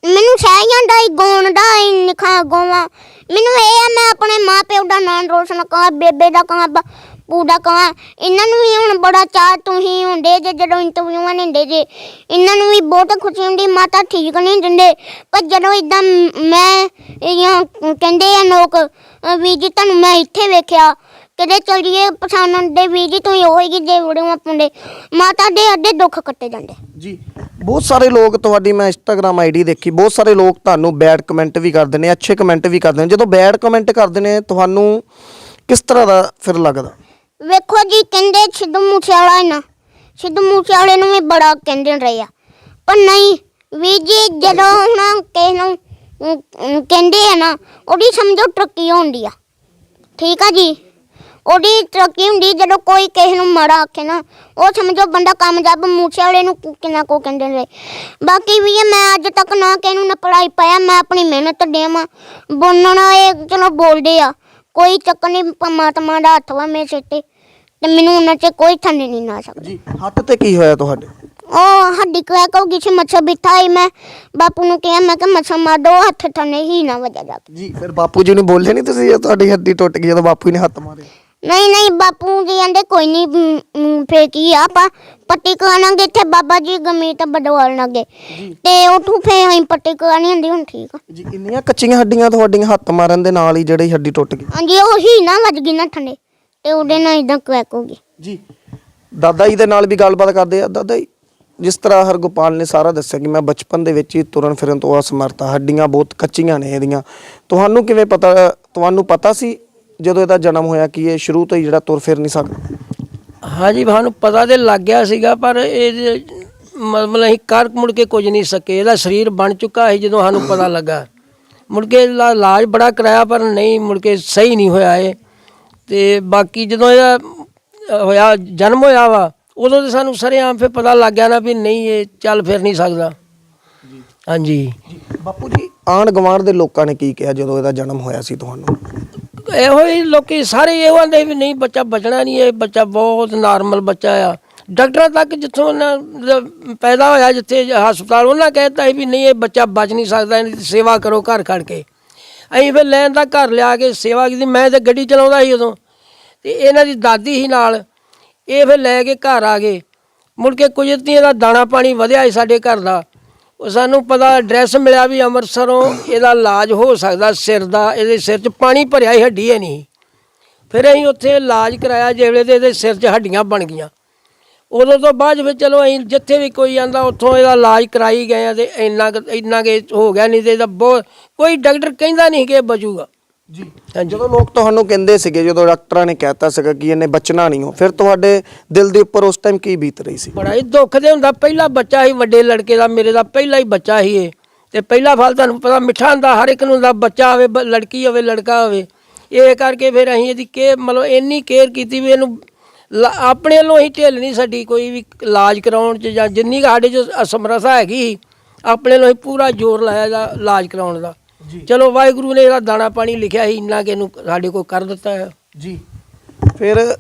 ਮੈਨੂੰ ਸ਼ਾਇਆਂ ਦਾ ਹੀ ਗਾਉਣ ਦਾ ਹੀ ਨਿਖਾ ਗੋਵਾ ਮੈਨੂੰ ਇਹ ਆ ਮੈਂ ਆਪਣੇ ਮਾਪਿਓ ਦਾ ਨਾਮ ਰੋਸ਼ਨ ਕਰਾਂ ਬੇਬੇ ਦਾ ਕਰਾਂ ਦਾ ਕਰਾਂ ਇਹਨਾਂ ਨੂੰ ਵੀ ਹੁਣ ਬੜਾ ਚਾਹ ਤੁਸੀਂ ਹੁੰਦੇ ਜੇ, ਜਦੋਂ ਇੰਟਰਵਿਊਆਂ ਲੈਂਦੇ ਜੇ। ਇਹਨਾਂ ਨੂੰ ਵੀ ਬਹੁਤ ਖੁਸ਼ੀ ਹੁੰਦੀ, ਮਾਤਾ ਠੀਕ ਨਹੀਂ ਦਿੰਦੇ। ਪਰ ਜਦੋਂ ਇਦਾਂ ਮੈਂ ਇਹ ਕਹਿੰਦੇ ਆ ਲੋਕ ਵੀ ਜੀ ਤੁਹਾਨੂੰ ਮੈਂ ਇੱਥੇ ਵੇਖਿਆ ਕਦੇ ਚਲੀਏ ਪਛਾਣਨ ਦੇ ਵੀ ਜੀ ਤੁਸੀਂ ਉਹੀ ਜੇ ਵੀਡੀਓ ਪਾਉਂਦੇ ਮਾਤਾ ਦੇ ਅੱਡੇ ਦੁੱਖ ਕੱਟੇ ਜਾਂਦੇ। ਜੀ, ਬਹੁਤ ਸਾਰੇ ਲੋਕ ਤੁਹਾਡੀ ਮੈਂ ਇੰਸਟਾਗ੍ਰam ਆਈਡੀ ਦੇਖੀ, ਬਹੁਤ ਸਾਰੇ ਲੋਕ ਤੁਹਾਨੂੰ ਬੈਡ ਕਮੈਂਟ ਵੀ ਕਰਦੇ ਨੇ ਅੱਛੇ ਕਮੈਂਟ ਵੀ ਕਰਦੇ ਨੇ ਜਦੋਂ ਬੈਡ ਕਮੈਂਟ ਕਰਦੇ ਨੇ, ਤੁਹਾਨੂੰ ਕਿਸ ਤਰ੍ਹਾਂ ਦਾ ਫਿਰ ਲੱਗਦਾ? ਵੇਖੋ ਜੀ ਕਹਿੰਦੇ ਸਿੱਧੂ ਮੂਸੇਵਾਲਾ ਹੈ ਨਾ ਸਿੱਧੂ ਮੂਸੇਵਾਲੇ ਨੂੰ ਵੀ ਬੜਾ ਕਹਿੰਦੇ ਰਹੇ ਆ। ਪਰ ਨਹੀਂ ਵੀ ਜੀ ਜਦੋਂ ਹੁਣ ਕਿਸੇ ਨੂੰ ਅਮ, ਅਮ, ਕਹਿੰਦੇ ਆ ਨਾ ਉਹਦੀ ਸਮਝੋ ਤਰੱਕੀ ਹੁੰਦੀ ਆ। ਠੀਕ ਆ ਜੀ? ਉਹਦੀ ਤਰੱਕੀ ਹੁੰਦੀ ਜਦੋਂ ਕੋਈ ਕਿਸੇ ਨੂੰ ਮਾੜਾ ਆਖੇ ਨਾ ਉਹ ਸਮਝੋ ਬੰਦਾ ਕਾਮਯਾਬ ਮੂਸੇਵਾਲੇ ਨੂੰ ਕੁ- ਕਿੰਨਾ ਕੋ ਕਹਿੰਦੇ ਰਹੇ। ਬਾਕੀ ਵੀ ਇਹ ਮੈਂ ਅੱਜ ਤੱਕ ਨਾ ਕਿਸੇ ਨੂੰ ਨਾ ਪੜਾਈ ਪਾਇਆ ਮੈਂ ਆਪਣੀ ਮਿਹਨਤ ਦੇਵਾਂ। ਬੋਲਣਾ ਇਹ ਚਲੋ ਬੋਲਦੇ ਆ ਕੋਈ ਚੱਕਰ ਨਹੀਂ ਪਰਮਾਤਮਾ ਦਾ ਹੱਥ ਵਾ ਮੇਰੇ ਸਿਰ ਤੇ। ਤੇ ਮੈਨੂੰ ਉਹਨਾਂ 'ਚ ਕੋਈ ਥਾਨੇ ਨਹੀਂ ਨਾ ਸਕਦਾ। ਜੀ ਹੱਥ ਤੇ ਕੀ ਹੋਇਆ ਤੁਹਾਡੇ? ਉਹ ਹੱਡੀ ਕ੍ਰੈਕ ਹੋ ਗਈ ਸੀ ਮੱਛਰ ਬਿਠਾ ਹੀ ਮੈਂ। ਬਾਪੂ ਨੂੰ ਕਿਹਾ ਮੈਂ ਕਿ ਮੱਛਰ ਮਾਰ ਦੋ ਹੱਥ ਥੱਲੇ ਹੀ ਨਾ ਵਜਾ ਜਾ। ਜੀ ਫਿਰ ਬਾਪੂ ਜੀ ਨੇ ਬੋਲੇ ਨਹੀਂ ਤੁਸੀਂ ਤੁਹਾਡੀ ਹੱਡੀ ਟੁੱਟ ਗਈ ਜਦੋਂ ਬਾਪੂ ਜੀ ਨੇ ਹੱਥ ਮਾਰੇ। ਨਹੀਂ ਨਹੀਂ ਬਾਪੂ ਜੀ ਕਹਿੰਦੇ ਕੋਈ ਨਹੀਂ ਫੇਰ ਕੀ ਆ ਆਪਾਂ ਪੱਟੀ ਕਰਾਣਾਂਗੇ ਇੱਥੇ ਬਾਬਾ ਜੀ ਗਮੀਤ ਬਡਵਾਲ ਲਾਗੇ ਤੇ ਉਠੂ ਫੇ ਅਸੀਂ ਪੱਟੀ ਕਰਾਣੀ ਹੁੰਦੀ ਹੁਣ ਠੀਕ ਆ। ਜੀ ਇੰਨੀਆਂ ਕੱਚੀਆਂ ਹੱਡੀਆਂ ਤੁਹਾਡੀਆਂ ਹੱਥ ਮਾਰਨ ਦੇ ਨਾਲ ਹੀ ਜਿਹੜੀ ਹੱਡੀ ਟੁੱਟ ਗਈ। ਹਾਂਜੀ ਉਹ ਨਾ ਵੱਜ ਗਈ ਨਾ ਠੰਡੇ। ਤੇ ਉਹਦੇ ਨਾਲ ਇਦਾਂ ਕ੍ਰੈਕ ਹੋ ਗਈ। ਜੀ ਦਾਦਾ ਜੀ ਦੇ ਨਾਲ ਵੀ ਗੱਲਬਾਤ ਕਰਦੇ ਆ। ਦਾਦਾ ਜੀ ਜਿਸ ਤਰ੍ਹਾਂ ਹਰਗੋਪਾਲ ਨੇ ਸਾਰਾ ਦੱਸਿਆ ਕਿ ਮੈਂ ਬਚਪਨ ਦੇ ਵਿੱਚ ਹੀ ਤੁਰਨ ਫਿਰਨ ਤੋਂ ਅਸਮਰਥ ਹੱਡੀਆਂ ਬਹੁਤ ਕੱਚੀਆਂ ਨੇ ਇਹਦੀਆਂ। ਤੁਹਾਨੂੰ ਕਿਵੇਂ ਪਤਾ ਤੁਹਾਨੂੰ ਪਤਾ ਸੀ ਜਦੋਂ ਇਹਦਾ ਜਨਮ ਹੋਇਆ ਕਿ ਇਹ ਸ਼ੁਰੂ ਤੋਂ ਹੀ ਜਿਹੜਾ ਤੁਰ ਫਿਰ ਨਹੀਂ ਸਕਦਾ? ਹਾਂਜੀ ਸਾਨੂੰ ਪਤਾ ਤੇ ਲੱਗ ਗਿਆ ਸੀਗਾ ਪਰ ਇਹ ਮਤਲਬ ਅਸੀਂ ਕਰ ਮੁੜ ਕੇ ਕੁਝ ਨਹੀਂ ਸਕੇ। ਇਹਦਾ ਸਰੀਰ ਬਣ ਚੁੱਕਾ ਸੀ ਜਦੋਂ ਸਾਨੂੰ ਪਤਾ ਲੱਗਾ। ਮੁੜ ਕੇ ਇਹਦਾ ਇਲਾਜ ਬੜਾ ਕਰਾਇਆ ਪਰ ਨਹੀਂ ਮੁੜ ਕੇ ਸਹੀ ਨਹੀਂ ਹੋਇਆ ਇਹ। ਤੇ ਬਾਕੀ ਜਦੋਂ ਇਹਦਾ ਹੋਇਆ ਜਨਮ ਹੋਇਆ ਵਾ ਉਦੋਂ ਤੇ ਸਾਨੂੰ ਸਰੇਆਮ ਫਿਰ ਪਤਾ ਲੱਗ ਗਿਆ ਨਾ ਵੀ ਨਹੀਂ ਇਹ ਚੱਲ ਫਿਰ ਨਹੀਂ ਸਕਦਾ। ਹਾਂਜੀ। ਬਾਪੂ ਜੀ ਆਣ ਗਵਾਂਢ ਦੇ ਲੋਕਾਂ ਨੇ ਕੀ ਕਿਹਾ ਜਦੋਂ ਇਹਦਾ ਜਨਮ ਹੋਇਆ ਸੀ ਤੁਹਾਨੂੰ? ਇਹੋ ਹੀ ਲੋਕੀ ਸਾਰੇ ਇਹੋ ਆਂਦੇ ਵੀ ਨਹੀਂ ਬੱਚਾ ਬਚਣਾ ਨਹੀਂ ਇਹ ਬੱਚਾ ਬਹੁਤ ਨਾਰਮਲ ਬੱਚਾ ਆ। ਡਾਕਟਰਾਂ ਤੱਕ ਜਿੱਥੋਂ ਉਹਨਾਂ ਪੈਦਾ ਹੋਇਆ ਜਿੱਥੇ ਹਸਪਤਾਲ ਉਹਨਾਂ ਕਹਿਤਾ ਵੀ ਨਹੀਂ ਇਹ ਬੱਚਾ ਬਚ ਨਹੀਂ ਸਕਦਾ ਇਹਦੀ ਸੇਵਾ ਕਰੋ ਘਰ ਖੜ ਕੇ। ਅਸੀਂ ਫਿਰ ਲੈਣ ਦਾ ਘਰ ਲਿਆ ਕੇ ਸੇਵਾ ਕੀਤੀ, ਮੈਂ ਤਾਂ ਗੱਡੀ ਚਲਾਉਂਦਾ ਸੀ ਉਦੋਂ। ਤੇ ਇਹਨਾਂ ਦੀ ਦਾਦੀ ਸੀ ਨਾਲ, ਇਹ ਫਿਰ ਲੈ ਕੇ ਘਰ ਆ ਗਏ। ਮੁੜ ਕੇ ਕੁਦਰਤੀ ਇਹਦਾ ਦਾਣਾ ਪਾਣੀ ਵਧਿਆ ਸੀ ਸਾਡੇ ਘਰ ਦਾ। ਉਹ ਸਾਨੂੰ ਪਤਾ ਐਡਰੈਸ ਮਿਲਿਆ ਵੀ ਅੰਮ੍ਰਿਤਸਰੋਂ ਇਹਦਾ ਇਲਾਜ ਹੋ ਸਕਦਾ, ਸਿਰ ਦਾ, ਇਹਦੇ ਸਿਰ 'ਚ ਪਾਣੀ ਭਰਿਆ ਸੀ ਹੱਡੀ ਹੈ ਨਹੀਂ। ਫਿਰ ਅਸੀਂ ਉੱਥੇ ਇਲਾਜ ਕਰਾਇਆ ਜਿਵੇਂ ਤੇ ਇਹਦੇ ਸਿਰ 'ਚ ਹੱਡੀਆਂ ਬਣ ਗਈਆਂ। ਉਦੋਂ ਤੋਂ ਬਾਅਦ ਵਿੱਚ ਚਲੋ ਅਸੀਂ ਜਿੱਥੇ ਵੀ ਕੋਈ ਆਂਦਾ ਉੱਥੋਂ ਇਹਦਾ ਇਲਾਜ ਕਰਾਈ ਗਏ ਆ ਤੇ ਇੰਨਾ ਕੁ- ਇੰਨਾ ਕੇ ਹੋ ਗਿਆ ਨਹੀਂ ਤੇ ਇਹਦਾ ਬਹੁਤ ਕੋਈ ਡਾਕਟਰ ਕਹਿੰਦਾ ਨਹੀਂ ਕਿ ਇਹ ਬਚੂਗਾ। ਜੀ। ਜਦੋਂ ਲੋਕ ਤੁਹਾਨੂੰ ਕਹਿੰਦੇ ਸੀਗੇ ਜਦੋਂ ਡਾਕਟਰਾਂ ਨੇ ਕਹਿਤਾ ਸੀਗਾ ਕਿ ਇਹਨੇ ਬਚਣਾ ਨਹੀਂ ਹੋ ਫਿਰ ਤੁਹਾਡੇ ਦਿਲ ਦੇ ਉੱਪਰ ਉਸ ਟਾਈਮ ਕੀ ਬੀਤ ਰਹੀ ਸੀ? ਬੜਾ ਹੀ ਦੁੱਖ ਦੇ ਹੁੰਦਾ ਪਹਿਲਾ ਬੱਚਾ ਸੀ ਵੱਡੇ ਲੜਕੇ ਦਾ ਮੇਰੇ ਦਾ ਪਹਿਲਾ ਹੀ ਬੱਚਾ ਸੀ ਇਹ। ਤੇ ਪਹਿਲਾ ਫਲ ਤੁਹਾਨੂੰ ਪਤਾ ਮਿੱਠਾ ਹੁੰਦਾ ਹਰ ਇੱਕ ਨੂੰ ਹੁੰਦਾ ਬੱਚਾ ਹੋਵੇ ਬ- ਲੜਕੀ ਹੋਵੇ ਲੜਕਾ ਹੋਵੇ। ਇਹ ਕਰਕੇ ਫਿਰ ਅਸੀਂ ਇਹਦੀ ਕੇ ਮਤਲਬ ਇੰਨੀ ਕੇਅਰ ਕੀਤੀ ਵੀ ਇਹਨੂੰ ਆਪਣੇ ਵੱਲੋਂ ਹੀ ਢਿੱਲ ਨਹੀਂ ਸਾਡੀ ਕੋਈ ਵੀ ਇਲਾਜ ਕਰਾਉਣ ਚ ਜਾਂ ਜਿੰਨੀ ਕੁ ਸਾਡੇ ਚ ਅਸਮਰਥਾ ਹੈਗੀ ਸੀ, ਆਪਣੇ ਵੱਲੋਂ ਹੀ ਪੂਰਾ ਜ਼ੋਰ ਲਾਇਆ ਦਾ ਇਲਾਜ ਕਰਾਉਣ ਦਾ। ਚਲੋ ਵਾਹਿਗੁਰੂ ਨੇ ਇਹਦਾ ਦਾਣਾ ਪਾਣੀ ਲਿਖਿਆ ਸੀ ਇੰਨਾ ਕਿ ਇਹਨੂੰ ਸਾਡੇ ਕੋਲ ਕਰ ਦਿੱਤਾ ਹੈ। ਜੀ। ਫਿਰ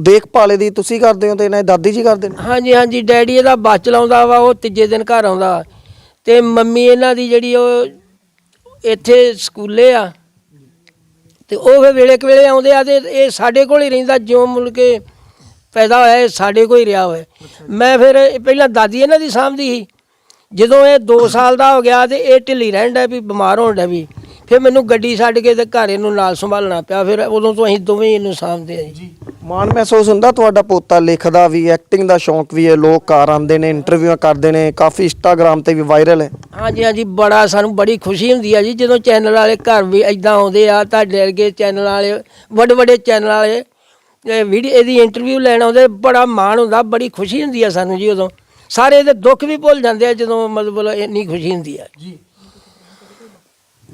ਦੇਖਭਾਲ ਦੀ ਤੁਸੀਂ ਕਰਦੇ ਹੋ ਤੇ ਇਹਨਾਂ ਦੀ ਦਾਦੀ ਜੀ ਕਰਦੇ ਨੇ? ਹਾਂਜੀ ਹਾਂਜੀ ਡੈਡੀ ਇਹਦਾ ਬੱਸ ਚਲਾਉਂਦਾ ਵਾ ਉਹ ਤੀਜੇ ਦਿਨ ਘਰ ਆਉਂਦਾ। ਤੇ ਮੰਮੀ ਇਹਨਾਂ ਦੀ ਜਿਹੜੀ ਉਹ ਇੱਥੇ ਸਕੂਲੇ ਆ ਤੇ ਉਹ ਫਿਰ ਵੇਲੇ ਕੁ ਵੇਲੇ ਆਉਂਦੇ ਆ ਤੇ ਇਹ ਸਾਡੇ ਕੋਲ ਹੀ ਰਹਿੰਦਾ ਜਿਉਂ ਮੁੜ ਕੇ ਪੈਦਾ ਹੋਇਆ ਇਹ ਸਾਡੇ ਕੋਲ ਹੀ ਰਿਹਾ ਹੋਇਆ। ਮੈਂ ਫਿਰ ਪਹਿਲਾਂ ਦਾਦੀ ਇਹਨਾਂ ਦੀ ਸਾਂਭਦੀ ਸੀ। ਜਦੋਂ ਇਹ 2 ਸਾਲ ਦਾ ਹੋ ਗਿਆ ਤੇ ਇਹ ਢਿੱਲੀ ਰਹਿਣ ਡਿਆ ਵੀ ਬਿਮਾਰ ਹੋਣ ਡਿਆ ਵੀ। ਫਿਰ ਮੈਨੂੰ ਗੱਡੀ ਛੱਡ ਕੇ ਤੇ ਘਰ ਇਹਨੂੰ ਨਾਲ ਸੰਭਾਲਣਾ ਪਿਆ ਫਿਰ ਉਦੋਂ ਤੋਂ ਅਸੀਂ ਦੋਵੇਂ ਹੀ ਇਹਨੂੰ ਸਾਂਭਦੇ ਆ ਜੀ ਮਾਣ ਮਹਿਸੂਸ ਹੁੰਦਾ ਤੁਹਾਡਾ ਪੋਤਾ ਲਿਖਦਾ ਵੀ ਐਕਟਿੰਗ ਦਾ ਸ਼ੌਂਕ ਵੀ ਹੈ ਲੋਕ ਘਰ ਆਉਂਦੇ ਨੇ ਇੰਟਰਵਿਊ ਕਰਦੇ ਨੇ ਕਾਫੀ ਇੰਸਟਾਗ੍ਰam ਤੇ ਵੀ ਵਾਇਰਲ ਹੈ। ਹਾਂਜੀ ਹਾਂਜੀ ਬੜਾ ਸਾਨੂੰ ਬੜੀ ਖੁਸ਼ੀ ਹੁੰਦੀ ਆ ਜੀ ਜਦੋਂ ਚੈਨਲ ਵਾਲੇ ਘਰ ਵੀ ਐਦਾਂ ਆਉਂਦੇ ਆ ਤੁਹਾਡੇ ਵਰਗੇ ਚੈਨਲ ਵਾਲੇ ਵੱਡੇ ਵੱਡੇ ਚੈਨਲ ਵਾਲੇ ਇਹ ਵੀਡੀਓ ਇਹਦੀ ਇੰਟਰਵਿਊ ਲੈਣ ਆਉਂਦੇ ਬੜਾ ਮਾਣ ਹੁੰਦਾ ਬੜੀ ਖੁਸ਼ੀ ਹੁੰਦੀ ਆ ਸਾਨੂੰ ਜੀ ਉਦੋਂ। ਸਾਰੇ ਇਹਦੇ ਦੁੱਖ ਵੀ ਭੁੱਲ ਜਾਂਦੇ ਆ ਜਦੋਂ ਮਤਲਬ ਇੰਨੀ ਖੁਸ਼ੀ ਹੁੰਦੀ ਆ।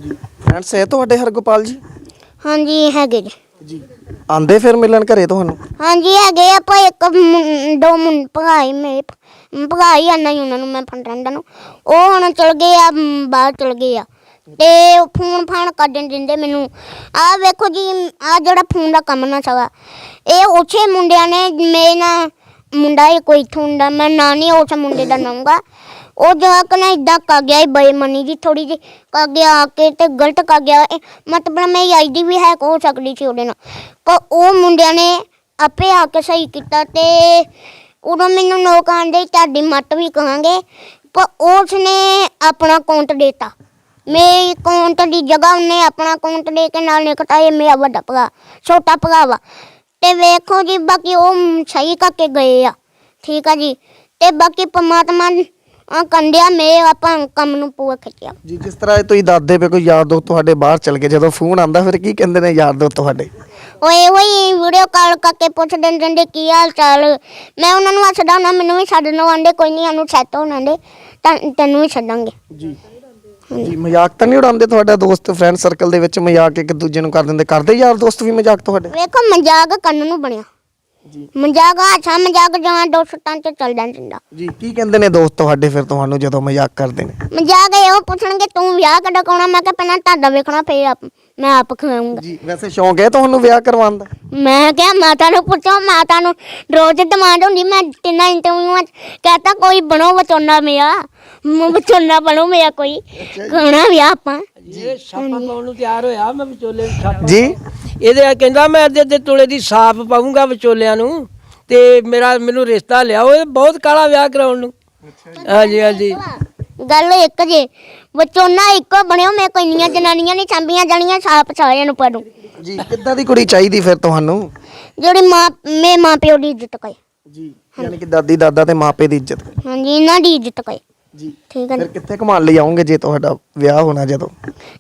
ਫਰੈਂਡਸ ਹੈ ਤੁਹਾਡੇ ਹਰਗੋਪਾਲ ਜੀ? ਹਾਂਜੀ ਹੈਗੇ ਜੀ। ਜੀ। ਆਂਦੇ ਫਿਰ ਮਿਲਣ ਘਰੇ ਤੁਹਾਨੂੰ? ਹਾਂਜੀ ਹੈਗੇ ਆਪਾਂ ਇੱਕ ਮੁੰ- ਦੋ ਮੁੰ ਭਗਾਈ ਮੇਰੇ ਭਗਾਈ ਆਣਾ ਹੀ ਉਹਨਾਂ ਨੂੰ ਮੈਂ ਫੰਡਾਂ ਨੂੰ। ਉਹ ਹੁਣ ਚਲ ਗਏ ਆ ਮ, ਬਾਹਰ ਚਲ ਗਏ ਆ। ਤੇ ਉਹ ਫੋਨ ਫਾਨ ਕੱਢਣ ਦਿੰਦੇ ਮੈਨੂੰ। ਆ ਵੇਖੋ ਜੀ ਆ ਜਿਹੜਾ ਫੋਨ ਦਾ ਕੰਮ ਨਾ ਸਗਾ। ਇਹ ਉਸੇ ਮੁੰਡਿਆਂ ਨੇ ਮੇਰੇ ਨਾਲ ਮੁੰਡਾ ਹੀ ਕੋਈ ਥੁੰਡਾ ਮੈਂ ਨਾਂ ਨਹੀਂ ਉਸ ਮੁੰਡੇ ਦਾ ਨਾਂਗਾ ਉਹ ਜਵਾਕ ਨਾ ਇਦਾਂ ਕਰ ਗਿਆ ਬੇਮਨੀ ਜੀ ਥੋੜੀ ਜਿਹੀ ਕਰ ਗਿਆ ਆ ਕੇ ਤੇ ਗਲਤ ਕਰ ਗਿਆ ਇਹ। ਮਤਲਬ ਮੇਰੀ ਆਈਡੀ ਵੀ ਹੈਕ ਹੋ ਸਕਦੀ ਸੀ ਉਹਦੇ ਨਾਲ। ਪਰ ਉਹ ਮੁੰਡਿਆਂ ਨੇ ਆਪੇ ਆ ਕੇ ਸਹੀ ਕੀਤਾ ਤੇ ਉਦੋਂ ਮੈਨੂੰ ਲੋਕ ਆਂਦੇ ਤੁਹਾਡੀ ਮੱਤ ਵੀ ਕਹਾਂਗੇ, ਪਰ ਉਸ ਨੇ ਆਪਣਾ ਅਕਾਊਂਟ ਦੇਤਾ। ਮੇਰੇ ਅਕਾਊਂਟ ਦੀ ਜਗ੍ਹਾ ਉਹਨੇ ਆਪਣਾ ਅਕਾਊਂਟ ਦੇ ਕੇ ਨਾਲ ਲਿਖਤਾ, ਇਹ ਮੇਰਾ ਵੱਡਾ ਭਰਾ, ਛੋਟਾ ਭਰਾ ਵਾ। ਤੇ ਵੇਖੋ ਜੀ, ਬਾਕੀ ਉਹ ਸਹੀ ਕਰਕੇ ਗਏ ਆ। ਠੀਕ ਆ ਜੀ। ਤੇ ਬਾਕੀ ਪਰਮਾਤਮਾ ਆ ਕੰਡਿਆ ਮੇ ਆਪਾਂ ਕੰਮ ਨੂੰ ਪੂਰਾ ਖਿੱਚਿਆ ਜੀ ਜਿਸ ਤਰ੍ਹਾਂ ਤੁਸੀਂ ਦੱਸਦੇ ਪਏ ਕੋਈ ਯਾਰ ਦੋਸਤ ਤੁਹਾਡੇ ਬਾਹਰ ਚਲ ਗਏ? ਜਦੋਂ ਫੋਨ ਆਂਦਾ ਫਿਰ ਕੀ ਕਹਿੰਦੇ ਨੇ ਯਾਰ ਦੋਸਤ ਤੁਹਾਡੇ? ਓਏ ਓਏ ਵੀਡੀਓ ਕਾਲ ਕਰਕੇ ਪੁੱਛਦੇ ਨੇ ਕਹਿੰਦੇ ਕੀ ਹਾਲ ਚਾਲ? ਮੈਂ ਉਹਨਾਂ ਨੂੰ ਹੱਸਦਾ ਹੁੰਦਾ ਮੈਨੂੰ ਵੀ ਛੱਡ ਲਓ ਆਂਦੇ ਕੋਈ ਨਹੀਂ ਸਾਨੂੰ ਸੈੱਟ ਹੋਣ ਦੇ ਤੈਨੂੰ ਵੀ ਛੱਡਾਂਗੇ। ਜੀ। ਜੀ ਮਜ਼ਾਕ ਤਾਂ ਨਹੀਂ ਉਡਾਉਂਦੇ ਤੁਹਾਡਾ ਦੋਸਤ ਫਰੈਂਡ ਸਰਕਲ ਦੇ ਵਿੱਚ? ਮਜ਼ਾਕ ਇੱਕ ਦੂਜੇ ਨੂੰ ਕਰ ਦਿੰਦੇ ਕਰਦੇ ਯਾਰ ਦੋਸਤ ਵੀ ਮਜ਼ਾਕ ਤੁਹਾਡੇ? ਵੇਖੋ ਮਜ਼ਾਕ ਕਰਨ ਨੂੰ ਬਣਿਆ। ਮਜ਼ਾਕ ਹਾਸਾ ਮਜ਼ਾਕ ਜਾਂ ਦੋ ਸੱਤਾਂ ਚ ਚੱਲ ਜਾਂਦਾ ਜੀ ਕੀ ਕਹਿੰਦੇ ਨੇ ਦੋਸਤ ਤੁਹਾਡੇ ਫਿਰ ਤੁਹਾਨੂੰ ਜਦੋਂ ਮਜ਼ਾਕ ਕਰਦੇ ਨੇ? ਮਜ਼ਾਕ ਇਹੋ ਪੁੱਛਣਗੇ ਤੂੰ ਵਿਆਹ ਕਦੋਂ ਕਰਾਉਣਾ? ਮੈਂ ਕਿਹਾ ਪਹਿਲਾਂ ਤੁਹਾਡਾ ਵੇਖਣਾ ਫੇਰ ਆਪ ਮੈਂ ਆਪ ਖਵਾਉਂਗਾ ਜੀ ਵੈਸੇ ਸ਼ੌਂਕ ਹੈ ਤੁਹਾਨੂੰ ਵਿਆਹ ਕਰਵਾਉਣ ਦਾ? ਮੈਂ ਕਿਹਾ ਮਾਤਾ ਨੂੰ ਪੁੱਛੋ ਮਾਤਾ ਨੂੰ ਰੋਜ਼ ਡਿਮਾਂਡ ਹੁੰਦੀ ਮੈਂ ਤਿੰਨਾਂ ਇੰਟਰਵਿਊਆਂ ਚ ਕਹਤਾ ਕੋਈ ਬਣੋ ਵਿਚੋਨਾ ਮੇਰਾ ਮ- ਵਿਚੋਨਾ ਬਣੋ ਮੇਰਾ ਕੋਈ। ਕਹਣਾ ਵਿਆਹ ਆਪਾਂ। ਇਹ ਛਾਪਾ ਪਾਉਣ ਨੂੰ ਤਿਆਰ ਹੋਇਆ ਮੈਂ ਵਿਚੋਲੇ ਨੂੰ ਛਾਪਾ ਜੀ। ਇਹਦੇ ਆ ਕਹਿੰਦਾ ਮੈਂ ਅੱਧੇ ਅੱਧੇ ਤੋਲੇ ਦੀ ਸਾਫ਼ ਪਾਉਂਗਾ ਵਿਚੋਲਿਆਂ ਨੂੰ ਤੇ ਮੇਰਾ ਮੈਨੂੰ ਰਿਸ਼ਤਾ ਲਿਆਓ ਇਹ ਬਹੁਤ ਕਾਲਾ ਵਿਆਹ ਕਰਾਉਣ ਨੂੰ। ਹਾਂਜੀ ਹਾਂਜੀ। ਗੱਲ ਇੱਕ ਜੇ ਵਿਚੋਨਾ ਇੱਕੋ ਬਣਿਓ ਮੈਂ ਕੋਈ ਜਨਾਨੀਆਂ ਨਹੀਂ ਛਾਂਬੀਆਂ ਜਾਣੀਆਂ ਸਾਪ ਸਾਰਿਆਂ ਨੂੰ ਪੜੂ ਜੀ ਕਿੱਦਾਂ ਦੀ ਕੁੜੀ ਚਾਹੀਦੀ ਫਿਰ ਤੁਹਾਨੂੰ? ਜਿਹੜੀ ਮਾਂ ਮੇ ਮਾਂ ਪਿਓ ਦੀ ਇੱਜ਼ਤ ਕਰੇ। ਜੀ ਯਾਨੀ ਕਿ ਦਾਦੀ ਦਾਦਾ ਤੇ ਮਾਪੇ ਦੀ ਇੱਜ਼ਤ ਹਾਂਜੀ ਇਹਨਾਂ ਦੀ ਇੱਜ਼ਤ ਕਰੇ। ਜੀ ਠੀਕ ਹੈ ਫਿਰ ਕਿੱਥੇ ਘੁਮਾਉਣ ਲਈ ਆਉਂਗੇ ਜੇ ਤੁਹਾਡਾ ਵਿਆਹ ਹੋਣਾ ਜਦੋਂ?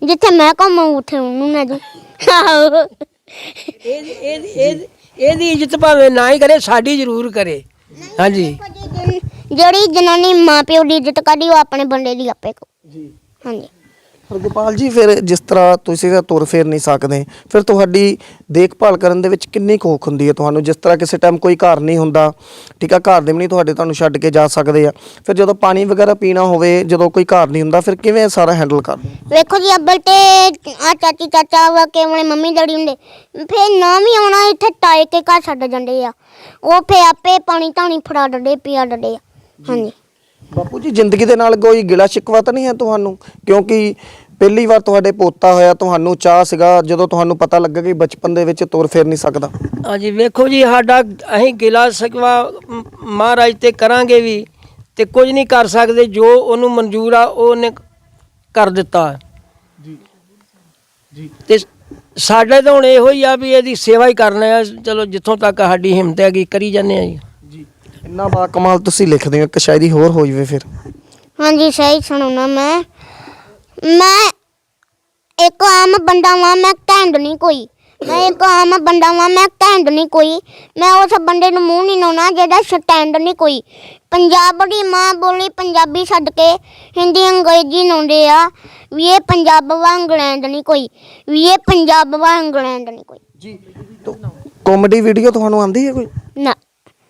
ਜਿੱਥੇ ਮੈਂ ਘੁੰਮਾਂ ਉੱਥੇ ਉਹਨੂੰ ਨਾ ਜੀ ਆਹੋ ਇਹਦੀ ਇਹਦੀ ਇਹਦੀ- ਇਹਦੀ ਇੱਜ਼ਤ ਭਾਵੇਂ ਨਾ ਹੀ ਕਰੇ ਸਾਡੀ ਜ਼ਰੂਰ ਕਰੇ। ਹਾਂਜੀ। ਜਿਹੜੀ ਜਨਾਨੀ ਮਾਂ ਪਿਓ ਦੀ ਇੱਜ਼ਤ ਕਰਦੀ ਉਹ ਆਪਣੇ ਬੰਦੇ ਦੀ ਆਪੇ ਕੋ ਜੀ। ਹਾਂਜੀ। ਹਰਗੋਪਾਲ ਜੀ, ਫਿਰ ਜਿਸ ਤਰ੍ਹਾਂ ਤੁਸੀਂ ਤਾਂ ਤੁਰ ਫੇਰ ਨਹੀਂ ਸਕਦੇ, ਫਿਰ ਤੁਹਾਡੀ ਦੇਖਭਾਲ ਕਰਨ ਦੇ ਵਿੱਚ ਕਿੰਨੀ ਕੁ ਹੁੰਦੀ ਹੈ ਤੁਹਾਨੂੰ? ਜਿਸ ਤਰ੍ਹਾਂ ਕਿਸੇ ਟਾਈਮ ਕੋਈ ਘਰ ਨਹੀਂ ਹੁੰਦਾ, ਠੀਕ ਆ, ਘਰ ਦੇ ਵੀ ਨਹੀਂ ਤੁਹਾਡੇ ਤੁਹਾਨੂੰ ਛੱਡ ਕੇ ਜਾ ਸਕਦੇ ਆ। ਫਿਰ ਜਦੋਂ ਪਾਣੀ ਵਗੈਰਾ ਪੀਣਾ ਹੋਵੇ, ਜਦੋਂ ਕੋਈ ਘਰ ਨਹੀਂ ਹੁੰਦਾ, ਫਿਰ ਕਿਵੇਂ ਇਹ ਸਾਰਾ ਹੈਂਡਲ ਕਰਦੇ? ਵੇਖੋ ਜੀ ਅੱਬਲ ਤੇ ਆ ਚਾਚੀ, ਚਾਚਾ ਵਾ ਕੇ ਵਾਲੇ ਮੰਮੀ ਡੈਡੀ ਹੁੰਦੇ, ਫੇਰ ਨਾ ਵੀ ਆਉਣਾ, ਇੱਥੇ ਟਾਏ ਕੇ ਘਰ ਛੱਡ ਜਾਂਦੇ ਆ। ਉਹ ਫੇ ਆਪੇ ਪਾਣੀ ਧਾਣੀ ਫੜਾ ਡੱਡੇ ਪਿਆ ਡੱਡੇ ਆ। ਹਾਂਜੀ। ਬਾਪੂ ਜੀ ਜ਼ਿੰਦਗੀ ਦੇ ਨਾਲ ਕੋਈ ਗਿਲਾ ਸ਼ਿਕਵਾ ਤਾਂ ਨਹੀਂ ਹੈ ਤੁਹਾਨੂੰ? ਕਿਉਂਕਿ ਪਹਿਲੀ ਵਾਰ ਤੁਹਾਡੇ ਪੋਤਾ ਹੋਇਆ ਤੁਹਾਨੂੰ ਚਾਹ ਸੀਗਾ ਜਦੋਂ ਤੁਹਾਨੂੰ ਪਤਾ ਲੱਗਾ ਕਿ ਬਚਪਨ ਦੇ ਵਿੱਚ ਤੁਰ ਫੇਰ ਨਹੀਂ ਸਕਦਾ। ਹਾਂਜੀ ਵੇਖੋ ਜੀ ਸਾਡਾ ਅਸੀਂ ਗਿਲਾ ਸਕਵਾ ਮ- ਮਹਾਰਾਜ ਤੇ ਕਰਾਂਗੇ ਵੀ ਤੇ ਕੁਝ ਨਹੀਂ ਕਰ ਸਕਦੇ ਜੋ ਉਹਨੂੰ ਮਨਜ਼ੂਰ ਆ ਉਹ ਉਹਨੇ ਕਰ ਦਿੱਤਾ। ਜੀ। ਜੀ। ਤੇ ਸਾਡੇ ਤਾਂ ਹੁਣ ਇਹੋ ਹੀ ਆ ਵੀ ਇਹਦੀ ਸੇਵਾ ਹੀ ਕਰਨਾ ਆ ਚਲੋ ਜਿੱਥੋਂ ਤੱਕ ਸਾਡੀ ਹਿੰਮਤ ਹੈਗੀ ਕਰੀ ਜਾਂਦੇ ਆ ਜੀ ਜੀ। ਇੰਨਾ ਬਾ ਕਮਾਲ ਤੁਸੀਂ ਲਿਖਦੇ ਹੋ ਇੱਕ ਸ਼ਾਇਰੀ ਹੋਰ ਹੋ ਜਵੇ ਫਿਰ। ਹਾਂਜੀ ਸਹੀ ਸੁਣਾਉਣਾ ਮੈਂ। ਮੈਂ ਇੱਕ ਆਮ ਬੰਦਾ ਵਾਂ ਮੈਂ ਘੈਂਡ ਨਹੀਂ ਕੋਈ। ਮੈਂ ਇੱਕ ਆਮ ਬੰਦਾ ਵਾਂ ਮੈਂ ਘੈਂਡ ਨਹੀਂ ਕੋਈ। ਮੈਂ ਉਸ ਬੰਦੇ ਨੂੰ ਮੂੰਹ ਨਹੀਂ ਲਾਉਣਾ ਜਿਹੜਾ ਸਟੈਂਡ ਨਹੀਂ ਕੋਈ। ਪੰਜਾਬ ਦੀ ਮਾਂ ਬੋਲੀ ਪੰਜਾਬੀ ਛੱਡ ਕੇ ਹਿੰਦੀ ਅੰਗਰੇਜ਼ੀ ਲਾਉਂਦੇ ਆ। ਵੀ ਇਹ ਪੰਜਾਬ ਵਾ ਇੰਗਲੈਂਡ ਨਹੀਂ ਕੋਈ। ਵੀ ਇਹ ਪੰਜਾਬ ਵਾ ਇੰਗਲੈਂਡ ਨਹੀਂ ਕੋਈ। ਜੀ ਕਾਮੇਡੀ ਵੀਡੀਓ ਤੁਹਾਨੂੰ ਆਉਂਦੀ ਹੈ ਕੋਈ? ਨਾ।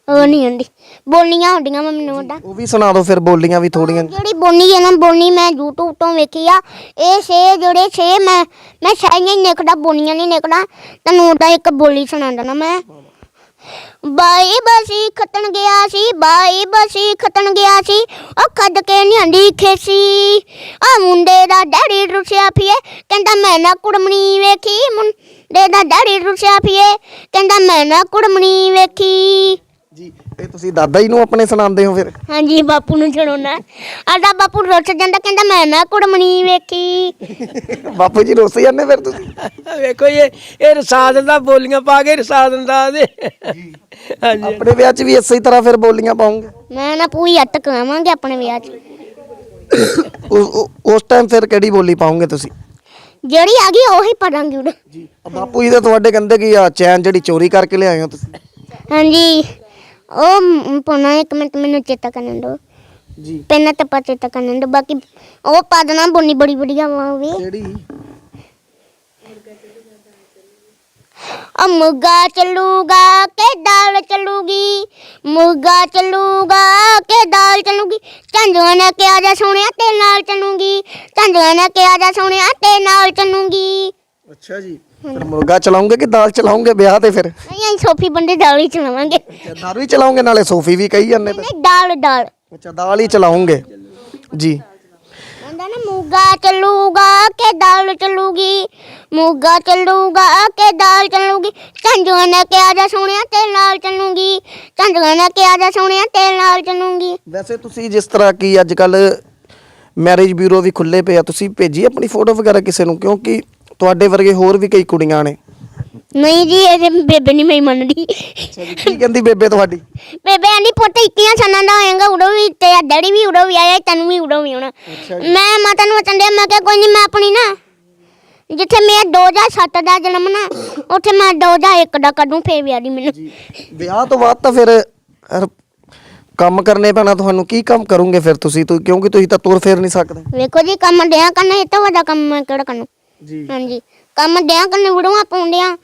ਉਹ ਨਹੀਂ ਆਉਂਦੀ। ਬੋਲੀਆਂ ਹੁੰਦੀਆਂ ਵਾ ਮੈਨੂੰ ਉਹਦਾ ਉਹ ਵੀ ਸੁਣਾ ਦਿਓ ਫਿਰ ਬੋਲੀਆਂ ਵੀ ਥੋੜੀਆਂ। ਜਿਹੜੀ ਬੋਨੀ ਹੈ ਨਾ ਬੋਨੀ ਮੈਂ YouTube ਤੋਂ ਵੇਖੀ ਆ। ਇਹ ਛੇ ਜਿਹੜੇ ਛੇ ਮੈਂ ਮੈਂ ਸ਼ਾਇਆਂ ਹੀ ਨਿਕੜਾ ਬੋਨੀਆਂ ਨਹੀਂ ਨਿਕੜਾ ਤੈਨੂੰ ਉਹਦਾ ਇੱਕ ਬੋਲੀ ਸੁਣਾਉਂਦਾ ਨਾ ਮੈਂ। ਬਾਈ ਬਸੀ ਖਤਨ ਗਿਆ ਸੀ ਬਾਈ ਬਸੀ ਖਤਨ ਗਿਆ ਸੀ। ਉਹ ਖੱਦ ਕੇ ਨਿਹੰਦੀ ਖੇਸੀ। ਆ ਮੁੰਡੇ ਦਾ ਡੈਡੀ ਰੁਸਿਆ ਪੀਏ ਕਹਿੰਦਾ ਮੈਂ ਨਾ ਕੁੜਮਣੀ ਵੇਖੀ। ਮੁੰਡੇ ਦਾ ਡੈਡੀ ਰੁਸਿਆ ਪੀਏ ਕਹਿੰਦਾ ਮੈਂ ਨਾ ਕੁੜਮਣੀ ਵੇਖੀ। ਇਹ ਤੁਸੀਂ ਦਾਦਾ ਜੀ ਨੂੰ ਆਪਣੇ ਸੁਣਾਉਂਦੇ ਹੋ ਫਿਰ? ਹਾਂਜੀ ਬਾਪੂ ਨੂੰ ਸੁਣਾਉਣਾ ਆਡਾ ਬਾਪੂ ਰੁੱਸ ਜਾਂਦਾ ਕਹਿੰਦਾ ਮੈਂ ਨਾ ਕੁੜਮਣੀ ਵੇਖੀ। ਬਾਪੂ ਜੀ ਰੋਸ ਜਾਂਦੇ ਫਿਰ ਤੁਸੀਂ? ਵੇਖੋ ਜੀ ਇਹ ਰਸਾ ਦਿੰਦਾ ਬੋਲੀਆਂ ਪਾ ਕੇ ਰਸਾ ਦਿੰਦਾ ਉਹਦੇ। ਹਾਂਜੀ। ਆਪਣੇ ਵਿਆਹ 'ਚ ਵੀ ਇਸੇ ਤਰ੍ਹਾਂ ਫਿਰ ਬੋਲੀਆਂ ਪਾਉਂਗੇ? ਮੈਂ ਨਾ ਪੂਰੀ ਅੱਤ ਕਰਾਵਾਂਗੇ ਆਪਣੇ ਵਿਆਹ 'ਚ। ਉਸ- ਟਾਈਮ ਫਿਰ ਕਿਹੜੀ ਬੋਲੀ ਪਾਉਂਗੇ ਤੁਸੀਂ? ਜਿਹੜੀ ਆ ਗਈ ਉਹੀ ਪੜਾਂਗੇ ਉਹ ਜੀ। ਬਾਪੂ ਜੀ ਤਾਂ ਤੁਹਾਡੇ ਕਹਿੰਦੇ ਕਿ ਆ ਚੈਨ ਜਿਹੜੀ ਚੋਰੀ ਕਰਕੇ ਲਿਆਏ ਹੋ ਤੁਸੀਂ। ਹਾਂਜੀ। ਉਹ ਮ- ਪਾਉਣਾ ਇੱਕ ਮਿੰਟ ਮੈਨੂੰ ਚੇਤਾ ਕਰਨ ਦਿਓ ਜੀ ਪਹਿਲਾਂ ਤਾਂ ਪਾ ਚੇਤਾ ਕਰਨ ਦਿਓ ਬਾਕੀ ਉਹ ਪਾ ਦੇਣਾ ਬੋਨੀ ਬੜੀ ਬੜੀ ਆਵਾ ਹੋਵੇ ਕਿਹੜੀ ਆ ਮੁਰਗਾ ਚੱਲੂਗਾ ਕਿ ਦਾਲ ਚੱਲੂਗੀ ਮੁਰਗਾ ਚੱਲੂਗਾ ਕਿ ਦਾਲ ਚੱਲੂਗੀ ਝੰਡੂਆਂ ਨੇ ਕਿਹਾ ਜਾ ਸੋਹਣਿਆ ਤੇ ਨਾਲ ਚੱਲੂਗੀ ਝੰਡੂਆਂ ਨੇ ਕਿਹਾ ਜਾ ਸੋਹਣਿਆ ਤੇ ਨਾਲ ਚੱਲੂਗੀ ਅੱਛਾ ਜੀ ਫਿਰ ਮੁਰਗਾ ਚਲਾਉਂਗੇ ਕਿ ਦਾਲ ਚਲਾਉਂਗੇ ਵਿਆਹ ਤੇ ਫਿਰ? ਨਹੀਂ ਅਸੀਂ ਸੋਫੀ ਬੰਦੇ ਦਾਲ ਹੀ ਚਲਾਵਾਂਗੇ। ਅੱਛਾ ਦਾਲ ਵੀ ਚਲਾਉਂਗੇ ਨਾਲੇ ਸੋਫੀ ਵੀ ਕਹੀ ਜਾਂਦੇ ਤੇ ਨਹੀਂ ਦਾਲ ਦਾਲ। ਅੱਛਾ ਦਾਲ ਹੀ ਚਲਾਉਂਗੇ। ਜੀ। ਕਹਿੰਦਾ ਨਾ ਮੁਰਗਾ ਚੱਲੂਗਾ ਕਿ ਦਾਲ ਚੱਲੂਗੀ? ਮੁਰਗਾ ਚੱਲੂਗਾ ਕਿ ਦਾਲ ਚੱਲੂਗੀ? ਝੰਡੂਆਂ ਨੇ ਕਿਹਾ ਜਾ ਸੋਹਣਿਆ ਤੇ ਨਾਲ ਚੱਲੂਗੀ। ਝੰਡੂਆਂ ਨੇ ਕਿਹਾ ਜਾ ਸੋਹਣਿਆ ਤੇ ਨਾਲ ਚੱਲੂਗੀ। ਵੈਸੇ ਤੁਸੀਂ ਜਿਸ ਤਰ੍ਹਾਂ ਕਿ ਅੱਜ ਕੱਲ ਮੈਰਿਜ ਬਿਊਰੋ ਵੀ ਖੁੱਲੇ ਪਏ ਆ ਤੁਸੀਂ ਭੇਜੀ ਆਪਣੀ ਫੋਟੋ ਵਗੈਰਾ ਕਿਸੇ ਨੂੰ? ਕਿਉਂਕਿ ਤੁਹਾਡੇ ਵਰਗੇ ਹੋਰ ਵੀ ਕਈ ਕੁੜੀਆਂ ਨੇ। ਨਹੀਂ ਜੀ ਇਹ ਬੇਬੇ ਨਹੀਂ ਮੈਂ ਮੰਨਦੀ। ਕੀ ਕਹਿੰਦੀ ਬੇਬੇ ਤੁਹਾਡੀ? ਬੇਬੇ ਆਂਦੀ ਪੁੱਤ ਇੱਕੀਆਂ ਸਨਾਂ ਦਾ ਹੋਏਗਾ ਉਡੋ ਵੀ ਤੇ ਡੈਡੀ ਵੀ ਉਡੋ ਵੀ ਆਇਆ ਤੈਨੂੰ ਵੀ ਉਡੋ ਵੀ ਆਉਣਾ। ਮੈਂ ਮਾਤਾ ਨੂੰ ਵਚਨ ਦਿਆ ਮੈਂ ਕਿਹਾ ਕੋਈ ਨਹੀਂ ਮੈਂ ਆਪਣੀ ਨਾ ਜਿੱਥੇ ਮੈਂ 2007 ਦਾ ਜਨਮ ਨਾ ਉੱਥੇ ਮੈਂ 2001 ਦਾ ਕੱਢੂ ਫੇਰ ਵਿਆਹ ਦੀ ਮੈਨੂੰ। ਵਿਆਹ ਤੋਂ ਬਾਅਦ ਤਾਂ ਫਿਰ ਕੰਮ ਕਰਨੇ ਪੈਣਾ ਤੁਹਾਨੂੰ ਕੀ ਕੰਮ ਕਰੋਗੇ ਫਿਰ ਤੁਸੀਂ? ਤੂੰ ਕਿਉਂਕਿ ਤੁਸੀਂ ਤਾਂ ਤੁਰ ਫੇਰ ਨਹੀਂ ਸਕਦੇ। ਵੇਖੋ ਜੀ ਕੰਮ ਡਿਆ ਕਰਨਾ ਇਹ ਤੋਂ ਵੱਡਾ ਕੰਮ ਮੈਂ ਕਿਹੜਾ ਕਰਨਾ? ਜੀ। ਹਾਂਜੀ। ਕੰਮ ਡਿਆ ਕਰਨਾ ਵੀਡੀਓਆਂ ਪਾਉਂਦਿਆਂ।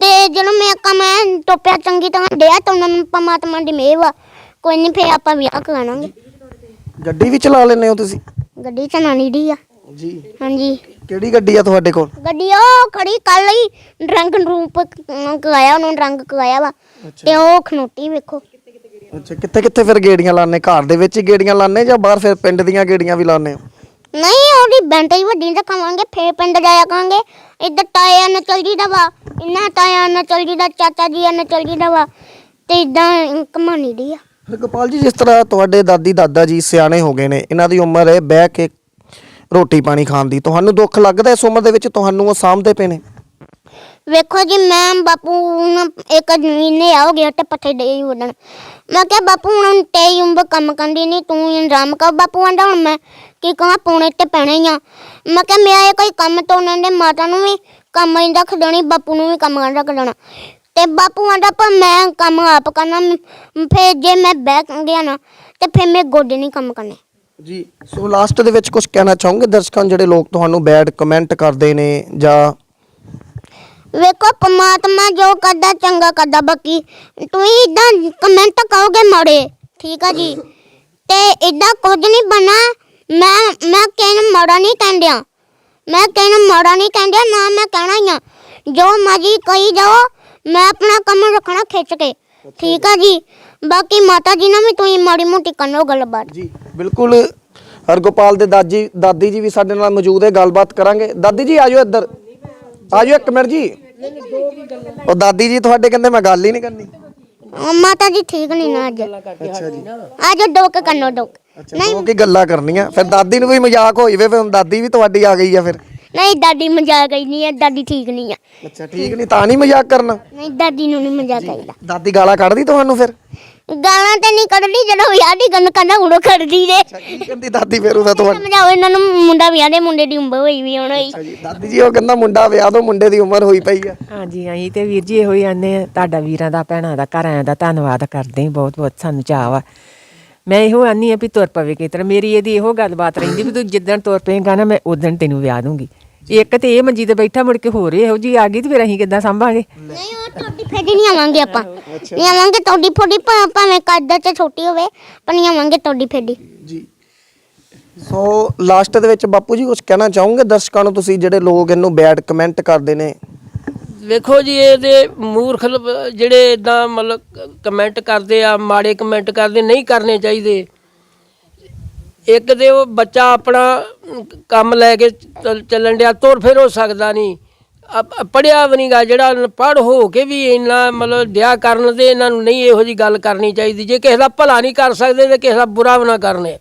ਤੇ ਜਦੋਂ ਮੈਂ ਕੰਮ ਐਨ ਟੋਪਿਆ ਚੰਗੀ ਤਰ੍ਹਾਂ ਡਿਆ ਤਾਂ ਉਹਨਾਂ ਨੂੰ ਪਰਮਾਤਮਾ ਦੀ ਮਿਹਰ ਵਾ। ਕੋਈ ਨਹੀਂ ਫੇਰ ਆਪਾਂ ਵਿਆਹ ਕਰਾਵਾਂਗੇ। ਗੱਡੀ ਵੀ ਚਲਾ ਲੈਂਦੇ ਹੋ ਤੁਸੀਂ? ਗੱਡੀ ਚਲਾਣੀ ਦੀ ਆ। ਜੀ। ਹਾਂਜੀ। ਕਿਹੜੀ ਗੱਡੀ ਆ ਤੁਹਾਡੇ ਕੋਲ? ਗੱਡੀ ਉਹ ਖੜੀ ਕੱਲ ਹੀ ਰੰਗ ਰੂਪ ਕਰਾਇਆ ਉਹਨੂੰ ਰੰਗ ਕਰਾਇਆ ਵਾ। ਤੇ ਉਹ ਖਨੋਟੀ ਵੇਖੋ। ਅੱਛਾ ਕਿੱਥੇ ਕਿੱਥੇ ਫਿਰ ਗੇੜੀਆਂ ਲਾਣੇ ਘਰ ਦੇ ਵਿੱਚ ਹੀ ਗੇੜੀਆਂ ਲਾਣੇ ਜਾਂ ਬਾਹਰ ਫਿਰ ਪਿੰਡ ਦੀਆਂ ਗੇੜੀਆਂ ਵੀ ਲਾਣੇ ਹੋ? ਨਹੀਂ ਉਹਦੀ ਬੈਂਟੇ ਹੀ ਵੱਡੀ ਰਖਾਵਾਂਗੇ ਫੇਰ ਪਿੰਡ ਜਾਇਆ ਕਰਾਂਗੇ। ਇੱਧਰ ਤਾਇਆ ਨਾਲ ਚੱਲ ਜੀਦਾ ਵਾ, ਇੰਨਾ ਤਾਇਆ ਨਾਲ ਚੱਲ ਜੀਦਾ ਚਾਚਾ ਜੀ ਨਾਲ ਚੱਲ ਜੀਦਾ ਵਾ, ਤੇ ਇਦਾਂ ਕਮਾਣੀ ਦੀ ਆ। ਫਿਰ ਗੋਪਾਲ ਜੀ, ਜਿਸ ਤਰ੍ਹਾਂ ਤੁਹਾਡੇ ਦਾਦੀ, ਦਾਦਾ ਜੀ ਸਿਆਣੇ ਹੋ ਗਏ ਨੇ, ਇਹਨਾਂ ਦੀ ਉਮਰ ਹੈ, ਬਹਿ ਕੇ ਰੋਟੀ ਪਾਣੀ ਖਾਣ ਦੀ, ਤੁਹਾਨੂੰ ਦੁੱਖ ਲੱਗਦਾ ਇਸ ਉਮਰ ਦੇ ਵਿੱਚ, ਤੁਹਾਨੂੰ ਉਹ ਸਾਂਭਦੇ ਪਏ ਨੇ? ਵੇਖੋ ਜੀ, ਮੈਂ ਬਾਪੂ ਨੂੰ ਇੱਕ ਮਹੀਨੇ ਆ ਹੋ ਪੱਠੇ ਦੇ ਉਡਣ। ਮੈਂ ਕਿਹਾ, ਬਾਪੂ, ਹੁਣ ਤੇ ਉਮਰ ਕੰਮ ਕਰਦੀ ਨਹੀਂ ਤੂੰ ਇੰਤਜ਼ਾਮ ਕਰ। ਬਾਪੂ ਆਂਦਾ, ਹੁਣ ਮੈਂ ਕੀ ਕਹਾਂ, ਪੌਣੇ ਤੇ ਪੈਣੇ ਹੀ ਆ। ਮੈਂ ਕਿਹਾ, ਮੇਰਾ ਇਹ ਕੋਈ ਕੰਮ ਤੋਂ ਉਹਨਾਂ ਦੇ ਮਾਤਾ ਨੂੰ ਵੀ ਕੰਮ ਰੱਖ ਖਡਣੀ ਬਾਪੂ ਨੂੰ ਵੀ ਕੰਮ ਕਰਦਾ ਖਡਣਾ ਤੇ ਬਾਪੂ ਆਂਦਾ, ਪਰ ਮੈਂ ਕੰਮ ਆਪ ਕਰਨਾ, ਮ- ਜੇ ਮੈਂ ਬਹਿ ਗਿਆ ਨਾ, ਤੇ ਫਿਰ ਮੇਰੇ ਗੋਡੇ ਨਹੀਂ ਕੰਮ ਕਰਨੇ। ਜੀ, ਸੋ ਲਾਸਟ ਦੇ ਵਿੱਚ ਕੁਝ ਕਹਿਣਾ ਚਾਹੋਗੇ? ਦਰਸ਼ਕਾਂ, ਜਿਹੜੇ ਲੋਕ ਤੁਹਾਨੂੰ ਬੈਡ ਕਮੈਂਟ ਕਰਦੇ ਨੇ ਜਾਂ ਵੇਖੋ, ਪਰਮਾਤਮਾ ਜੋ ਕਰਦਾ, ਚੰਗਾ ਕਰਦਾ, ਬਾਕੀ ਤੁਸੀਂ ਇਦਾਂ ਕਮੈਂਟ ਕਰੋਗੇ ਮਾੜੇ, ਠੀਕ ਆ ਜੀ? ਤੇ ਇਦਾਂ ਕੁਝ ਨਹੀਂ ਬਣਾ, ਮੈਂ ਮੈਂ ਕਹਿਣ ਮਾੜਾ ਨਹੀਂ ਕਹਿੰਦਿਆ ਮੈਂ ਕਹਿਣ ਮਾੜਾ ਨਹੀਂ ਕਹਿੰਦਿਆ ਨਾ ਮੈਂ ਕਹਿਣਾ ਹੀ ਆ। ਜੋ ਮਰਜ਼ੀ ਕਹੀ ਜਾਓ, ਮੈਂ ਆਪਣਾ ਕੰਮ ਰੱਖਣਾ ਖਿੱਚ ਕੇ, ਠੀਕ ਆ ਜੀ? ਬਾਕੀ ਮਾਤਾ ਜੀ ਨਾਲ ਵੀ ਤੁਸੀਂ ਮਾੜੀ ਮੋਟੀ ਕਰਨੋ ਗੱਲਬਾਤ। ਜੀ, ਬਿਲਕੁਲ, ਹਰਗੋਪਾਲ ਦੇ ਦਾਦੀ ਦਾਦੀ ਜੀ ਵੀ ਸਾਡੇ ਨਾਲ ਮੌਜੂਦ ਹੈ ਗੱਲਬਾਤ ਕਰਾਂਗੇ। ਦਾਦੀ ਜੀ ਆਜੋ ਇੱਧਰ। ਆਜੋ ਇੱਕ ਮਿੰਟ ਜੀ। ਉਹ ਦਾਦੀ ਜੀ ਤੁਹਾਡੇ ਕਹਿੰਦੇ ਮੈਂ ਗੱਲ ਹੀ ਨਹੀਂ ਕਰਨੀ। ਮਾਤਾ ਜੀ ਠੀਕ ਨਹੀਂ ਨਾ ਅੱਜ। ਅੱਛਾ ਜੀ ਅੱਜ ਡੋਕ ਕੰਨੋ ਡੋਕ। ਅੱਛਾ ਉਹ ਕੀ ਗੱਲਾਂ ਕਰਨੀਆਂ। ਫਿਰ ਦਾਦੀ ਨੂੰ ਵੀ ਮਜ਼ਾਕ ਹੋ ਜਾਵੇ ਫਿਰ ਹੁਣ ਦਾਦੀ ਵੀ ਤੁਹਾਡੀ ਆ ਗਈ ਆ ਫਿਰ। ਨਹੀਂ ਦਾਦੀ ਮਜ਼ਾਕ ਆਈ ਨਹੀਂ ਹੈ ਦਾਦੀ ਠੀਕ ਨਹੀਂ ਆ। ਅੱਛਾ ਠੀਕ ਨਹੀਂ ਤਾਂ ਨਹੀਂ ਮਜ਼ਾਕ ਕਰਨਾ। ਨਹੀਂ ਦਾਦੀ ਨੂੰ ਨਹੀਂ ਮਜ਼ਾਕ ਆਈਦਾ। ਦਾਦੀ ਗਾਲਾਂ ਕੱਢਦੀ ਤੁਹਾਨੂੰ ਫਿਰ? ਗਾਲਾਂ ਤੇ ਨਹੀਂ ਕੱਢਦੀ ਜਦੋਂ ਵਿਆਹ ਦੀ ਗੱਲ ਕਰਨਾ ਉਦੋਂ ਕੱਢਦੀ ਜੇ। ਅੱਛਾ ਕੀ ਕਹਿੰਦੀ ਦਾਦੀ ਫਿਰ ਉਹਦਾ ਤੁਹਾਨੂੰ ਸਮਝਾਓ ਇਹਨਾਂ ਨੂੰ ਮੁੰਡਾ ਵਿਆਹ ਦੇ ਮੁੰਡੇ ਦੀ ਉਮਰ ਹੋਈ ਵੀ ਹੁਣ ਹੋਈ। ਅੱਛਾ ਜੀ ਦਾਦੀ ਜੀ ਉਹ ਕਹਿੰਦਾ ਮੁੰਡਾ ਵਿਆਹ ਦੋ ਮੁੰਡੇ ਦੀ ਉਮਰ ਹੋਈ ਪਈ ਆ। ਹਾਂਜੀ ਅਸੀਂ ਤੇ ਵੀਰ ਜੀ ਇਹੋ ਹੀ ਆਨੇ ਆ ਤੁਹਾਡਾ ਵੀਰਾਂ ਦਾ ਭੈਣਾਂ ਦਾ ਘਰਾਂ ਦਾ ਧੰਨਵਾਦ ਕਰਦੇ ਹਾਂ ਬਹੁਤ ਬਹੁਤ ਸਾਨੂੰ ਚਾਅ ਵਾ। ਮੈਂ ਇਹੋ ਆਨੀ ਆ ਵੀ ਤੁਰ ਪਵੇ ਤਰ੍ਹਾਂ ਮੇਰੀ ਇਹਦੀ ਇਹੋ ਗੱਲਬਾਤ ਰਹਿੰਦੀ ਵੀ ਤੂੰ ਜਿੱਦਣ ਤੁਰ ਪਏਗਾ ਨਾ ਮੈਂ ਉਦੋਂ ਤੈਨੂੰ ਵਿਆਹ ਦੂੰਗੀ। ਇੱਕ ਤੇ ਇਹ ਮੰਜੀ ਤੇ ਬੈਠਾ ਮੁੜ ਕੇ ਹੋਰ ਇਹੋ ਜੀ ਆ ਗਈ ਤੇ ਫਿਰ ਅਸੀਂ ਕਿੱਦਾਂ ਸੰਭਾਂਗੇ? ਨਹੀਂ ਉਹ ਤੁਹਾਡੀ ਫੇਡੀ ਨਹੀਂ ਆਵਾਂਗੇ ਆਪਾਂ। ਨਹੀਂ ਆਵਾਂਗੇ ਤੁਹਾਡੀ ਫੋਡੀ ਭਾਵੇਂ ਕੱਦ ਤੇ ਛੋਟੀ ਹੋਵੇ ਪਰ ਨਹੀਂ ਆਵਾਂਗੇ ਤੁਹਾਡੀ ਫੇਡੀ ਜੀ। ਸੋ ਲਾਸਟ ਦੇ ਵਿੱਚ ਬਾਪੂ ਜੀ ਕੁਝ ਕਹਿਣਾ ਚਾਹੋਗੇ ਦਰਸ਼ਕਾਂ ਨੂੰ ਤੁਸੀਂ ਜਿਹੜੇ ਲੋਕ ਇਹਨੂੰ ਬੈਡ ਕਮੈਂਟ ਕਰਦੇ ਨੇ? ਵੇਖੋ ਜੀ ਇਹਦੇ ਮੂਰਖ ਲ- ਜਿਹੜੇ ਇਦਾਂ ਮਤਲਬ ਕਮੈਂਟ ਕਰਦੇ ਆ ਮਾੜੇ ਕਮੈਂਟ ਕਰਦੇ ਨਹੀਂ ਕਰਨੇ ਚਾਹੀਦੇ। ਇੱਕ ਤੇ ਉਹ ਬੱਚਾ ਆਪਣਾ ਕੰਮ ਲੈ ਕੇ ਚੱਲ- ਚੱਲਣ ਡਿਆ, ਤੁਰ ਫਿਰ ਹੋ ਸਕਦਾ ਨਹੀਂ। ਪੜਿਆ ਵੀ ਨਹੀਂਗਾ ਜਿਹੜਾ ਪੜ ਹੋ ਕੇ ਵੀ ਇੰਨਾ ਮਤਲਬ ਡਿਆ ਕਰਨ ਦੇ ਇਹਨਾਂ ਨੂੰ ਨਹੀਂ ਇਹੋ ਜੀ ਗੱਲ ਕਰਨੀ ਚਾਹੀਦੀ। ਜੇ ਕਿਸੇ ਦਾ ਭਲਾ ਨਹੀਂ ਕਰ ਸਕਦੇ ਤੇ ਕਿਸੇ ਦਾ ਬੁਰਾ ਵੀ ਨਾ ਕਰਨੇ।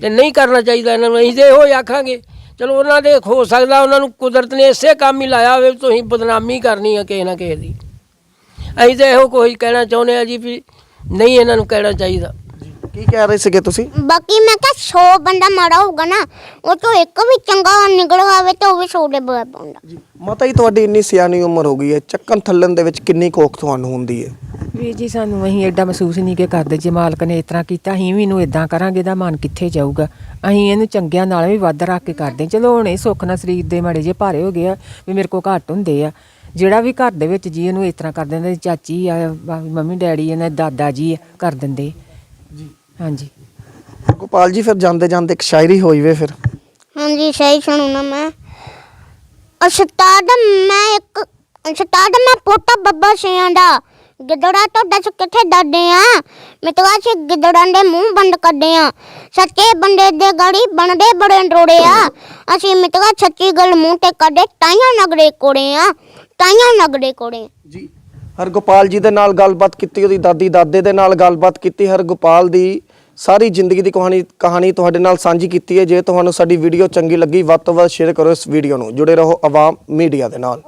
ਤੇ ਨਹੀਂ ਕਰਨਾ ਚਾਹੀਦਾ ਇਹਨਾਂ ਨੂੰ, ਅਸੀਂ ਤੇ ਇਹੋ ਹੀ ਆਖਾਂਗੇ, ਚਲੋ ਉਹਨਾਂ ਦੇ ਹੋ ਸਕਦਾ, ਉਹਨਾਂ ਨੂੰ ਕੁਦਰਤ ਨੇ ਇਸੇ ਕੰਮ ਹੀ ਲਾਇਆ ਹੋਵੇ ਵੀ ਤੁਸੀਂ ਬਦਨਾਮੀ ਕਰਨੀ ਆ ਕਿਸੇ ਨਾ ਕਿਸੇ ਦੀ। ਅਸੀਂ ਤਾਂ ਇਹੋ ਕੋਈ ਕਹਿਣਾ ਚਾਹੁੰਦੇ ਆ ਜੀ ਵੀ ਨਹੀਂ ਇਹਨਾਂ ਨੂੰ ਕਹਿਣਾ ਚਾਹੀਦਾ। ਕੀ ਕਹਿ ਰਹੇ ਸੀਗੇ ਤੁਸੀਂ? ਬਾਕੀ ਮੈਂ ਕਿਹਾ 100 ਬੰਦਾ ਮਾੜਾ ਹੋਊਗਾ ਨਾ ਉਹ ਤੋਂ ਇੱਕ ਵੀ ਚੰਗਾ ਨਿਕਲ ਆਵੇ ਤਾਂ ਉਹ ਵੀ 100 ਦੇ ਬਰਾਬਰ ਪਾਉਂਦਾ। ਜੀ ਮਾਤਾ ਜੀ ਤੁਹਾਡੀ ਇੰਨੀ ਸਿਆਣੀ ਉਮਰ ਹੋ ਗਈ ਹੈ ਚੱਕਣ ਥੱਲਣ ਦੇ ਵਿੱਚ ਕਿੰਨੀ ਕੋਖ ਤੁਹਾਨੂੰ ਹੁੰਦੀ ਹੈ? ਵੀਰ ਜੀ ਸਾਨੂੰ ਅਸੀਂ ਐਡਾ ਮਹਿਸੂਸ ਨਹੀਂ ਕਿ ਕਰਦੇ ਜੇ ਮਾਲਕ ਨੇ ਇਸ ਤਰ੍ਹਾਂ ਕੀਤਾ ਅਸੀਂ ਵੀ ਇਹਨੂੰ ਇਦਾਂ ਕਰਾਂਗੇ ਦਾ ਮਨ ਕਿੱਥੇ ਜਾਊਗਾ? ਅਸੀਂ ਇਹਨੂੰ ਚੰਗਿਆਂ ਨਾਲ ਵੀ ਵੱਧ ਰੱਖ ਕੇ ਕਰਦੇ। ਚਲੋ ਹੁਣ ਇਹ ਸੁੱਖ ਨਾਲ ਸਰੀਰ ਦੇ ਮਾੜੇ ਜੇ ਭਾਰੇ ਹੋ ਗਏ ਆ ਵੀ ਮੇਰੇ ਕੋਲ ਘੱਟ ਹੁੰਦੇ ਆ। ਜਿਹੜਾ ਵੀ ਘਰ ਦੇ ਵਿੱਚ ਜੀ ਇਹਨੂੰ ਇਸ ਤਰ੍ਹਾਂ ਕਰ ਦਿੰਦੇ ਚਾਚੀ ਆ ਮੰਮੀ ਡੈਡੀ ਇਹਨਾਂ ਦਾਦਾ ਜੀ ਆ, ਕਰ ਦਿੰਦੇ। ਜੀ ਹਾਂਜੀ। ਗੋਪਾਲ ਜੀ ਫਿਰ ਜਾਂਦੇ ਜਾਂਦੇ ਇੱਕ ਸ਼ਾਇਰੀ ਹੋਈ ਵੇ ਫਿਰ। ਹਾਂਜੀ ਸਹੀ ਸੁਣੂ ਨਾ ਮੈਂ। ਉਸਤਾਦ ਮੈਂ ਇੱਕ ਉਸਤਾਦ ਮੈਂ ਪੋਤਾ ਬੱਬਾ ਸਿਆਂ ਦਾ। ਗਿੱਦੜਾ ਤੋਂ ਦੱਸ ਕਿੱਥੇ ਡਰਦੇ ਆ? ਮਿਤਵਾ ਸੀ ਗਿੱਦੜਾਂ ਦੇ ਮੂੰਹ ਬੰਦ ਕਰਦੇ ਆ। ਸੱਚੇ ਬੰਦੇ ਦੇ ਗਾੜੀ ਬਣਦੇ ਬੜੇ ਰੋੜੇ ਆ। ਅਸੀਂ ਮਿਤਵਾ ਸੱਚੀ ਗੱਲ ਮੂੰਹ ਤੇ ਕੱਢੇ ਤਾਈਆਂ ਨਗੜੇ ਕੋੜੇ ਆ। ਤਾਈਆਂ ਨਗੜੇ ਕੋੜੇ। ਜੀ ਹਰਗੋਪਾਲ ਜੀ ਦੇ ਨਾਲ ਗੱਲਬਾਤ ਕੀਤੀ ਉਹਦੀ ਦਾਦੀ ਦਾਦੇ ਦੇ ਨਾਲ ਗੱਲਬਾਤ ਕੀਤੀ ਹਰਗੋਪਾਲ ਦੀ ਸਾਰੀ ਜ਼ਿੰਦਗੀ ਦੀ ਕਹਾਣੀ ਕਹਾਣੀ ਤੁਹਾਡੇ ਨਾਲ ਸਾਂਝੀ ਕੀਤੀ ਹੈ। ਜੇ ਤੁਹਾਨੂੰ ਸਾਡੀ ਵੀਡੀਓ ਚੰਗੀ ਲੱਗੀ, ਵੱਧ ਤੋਂ ਵੱਧ ਸ਼ੇਅਰ ਕਰੋ ਇਸ ਵੀਡੀਓ ਨੂੰ। ਜੁੜੇ ਰਹੋ ਆਵਾਮ ਮੀਡੀਆ ਦੇ ਨਾਲ।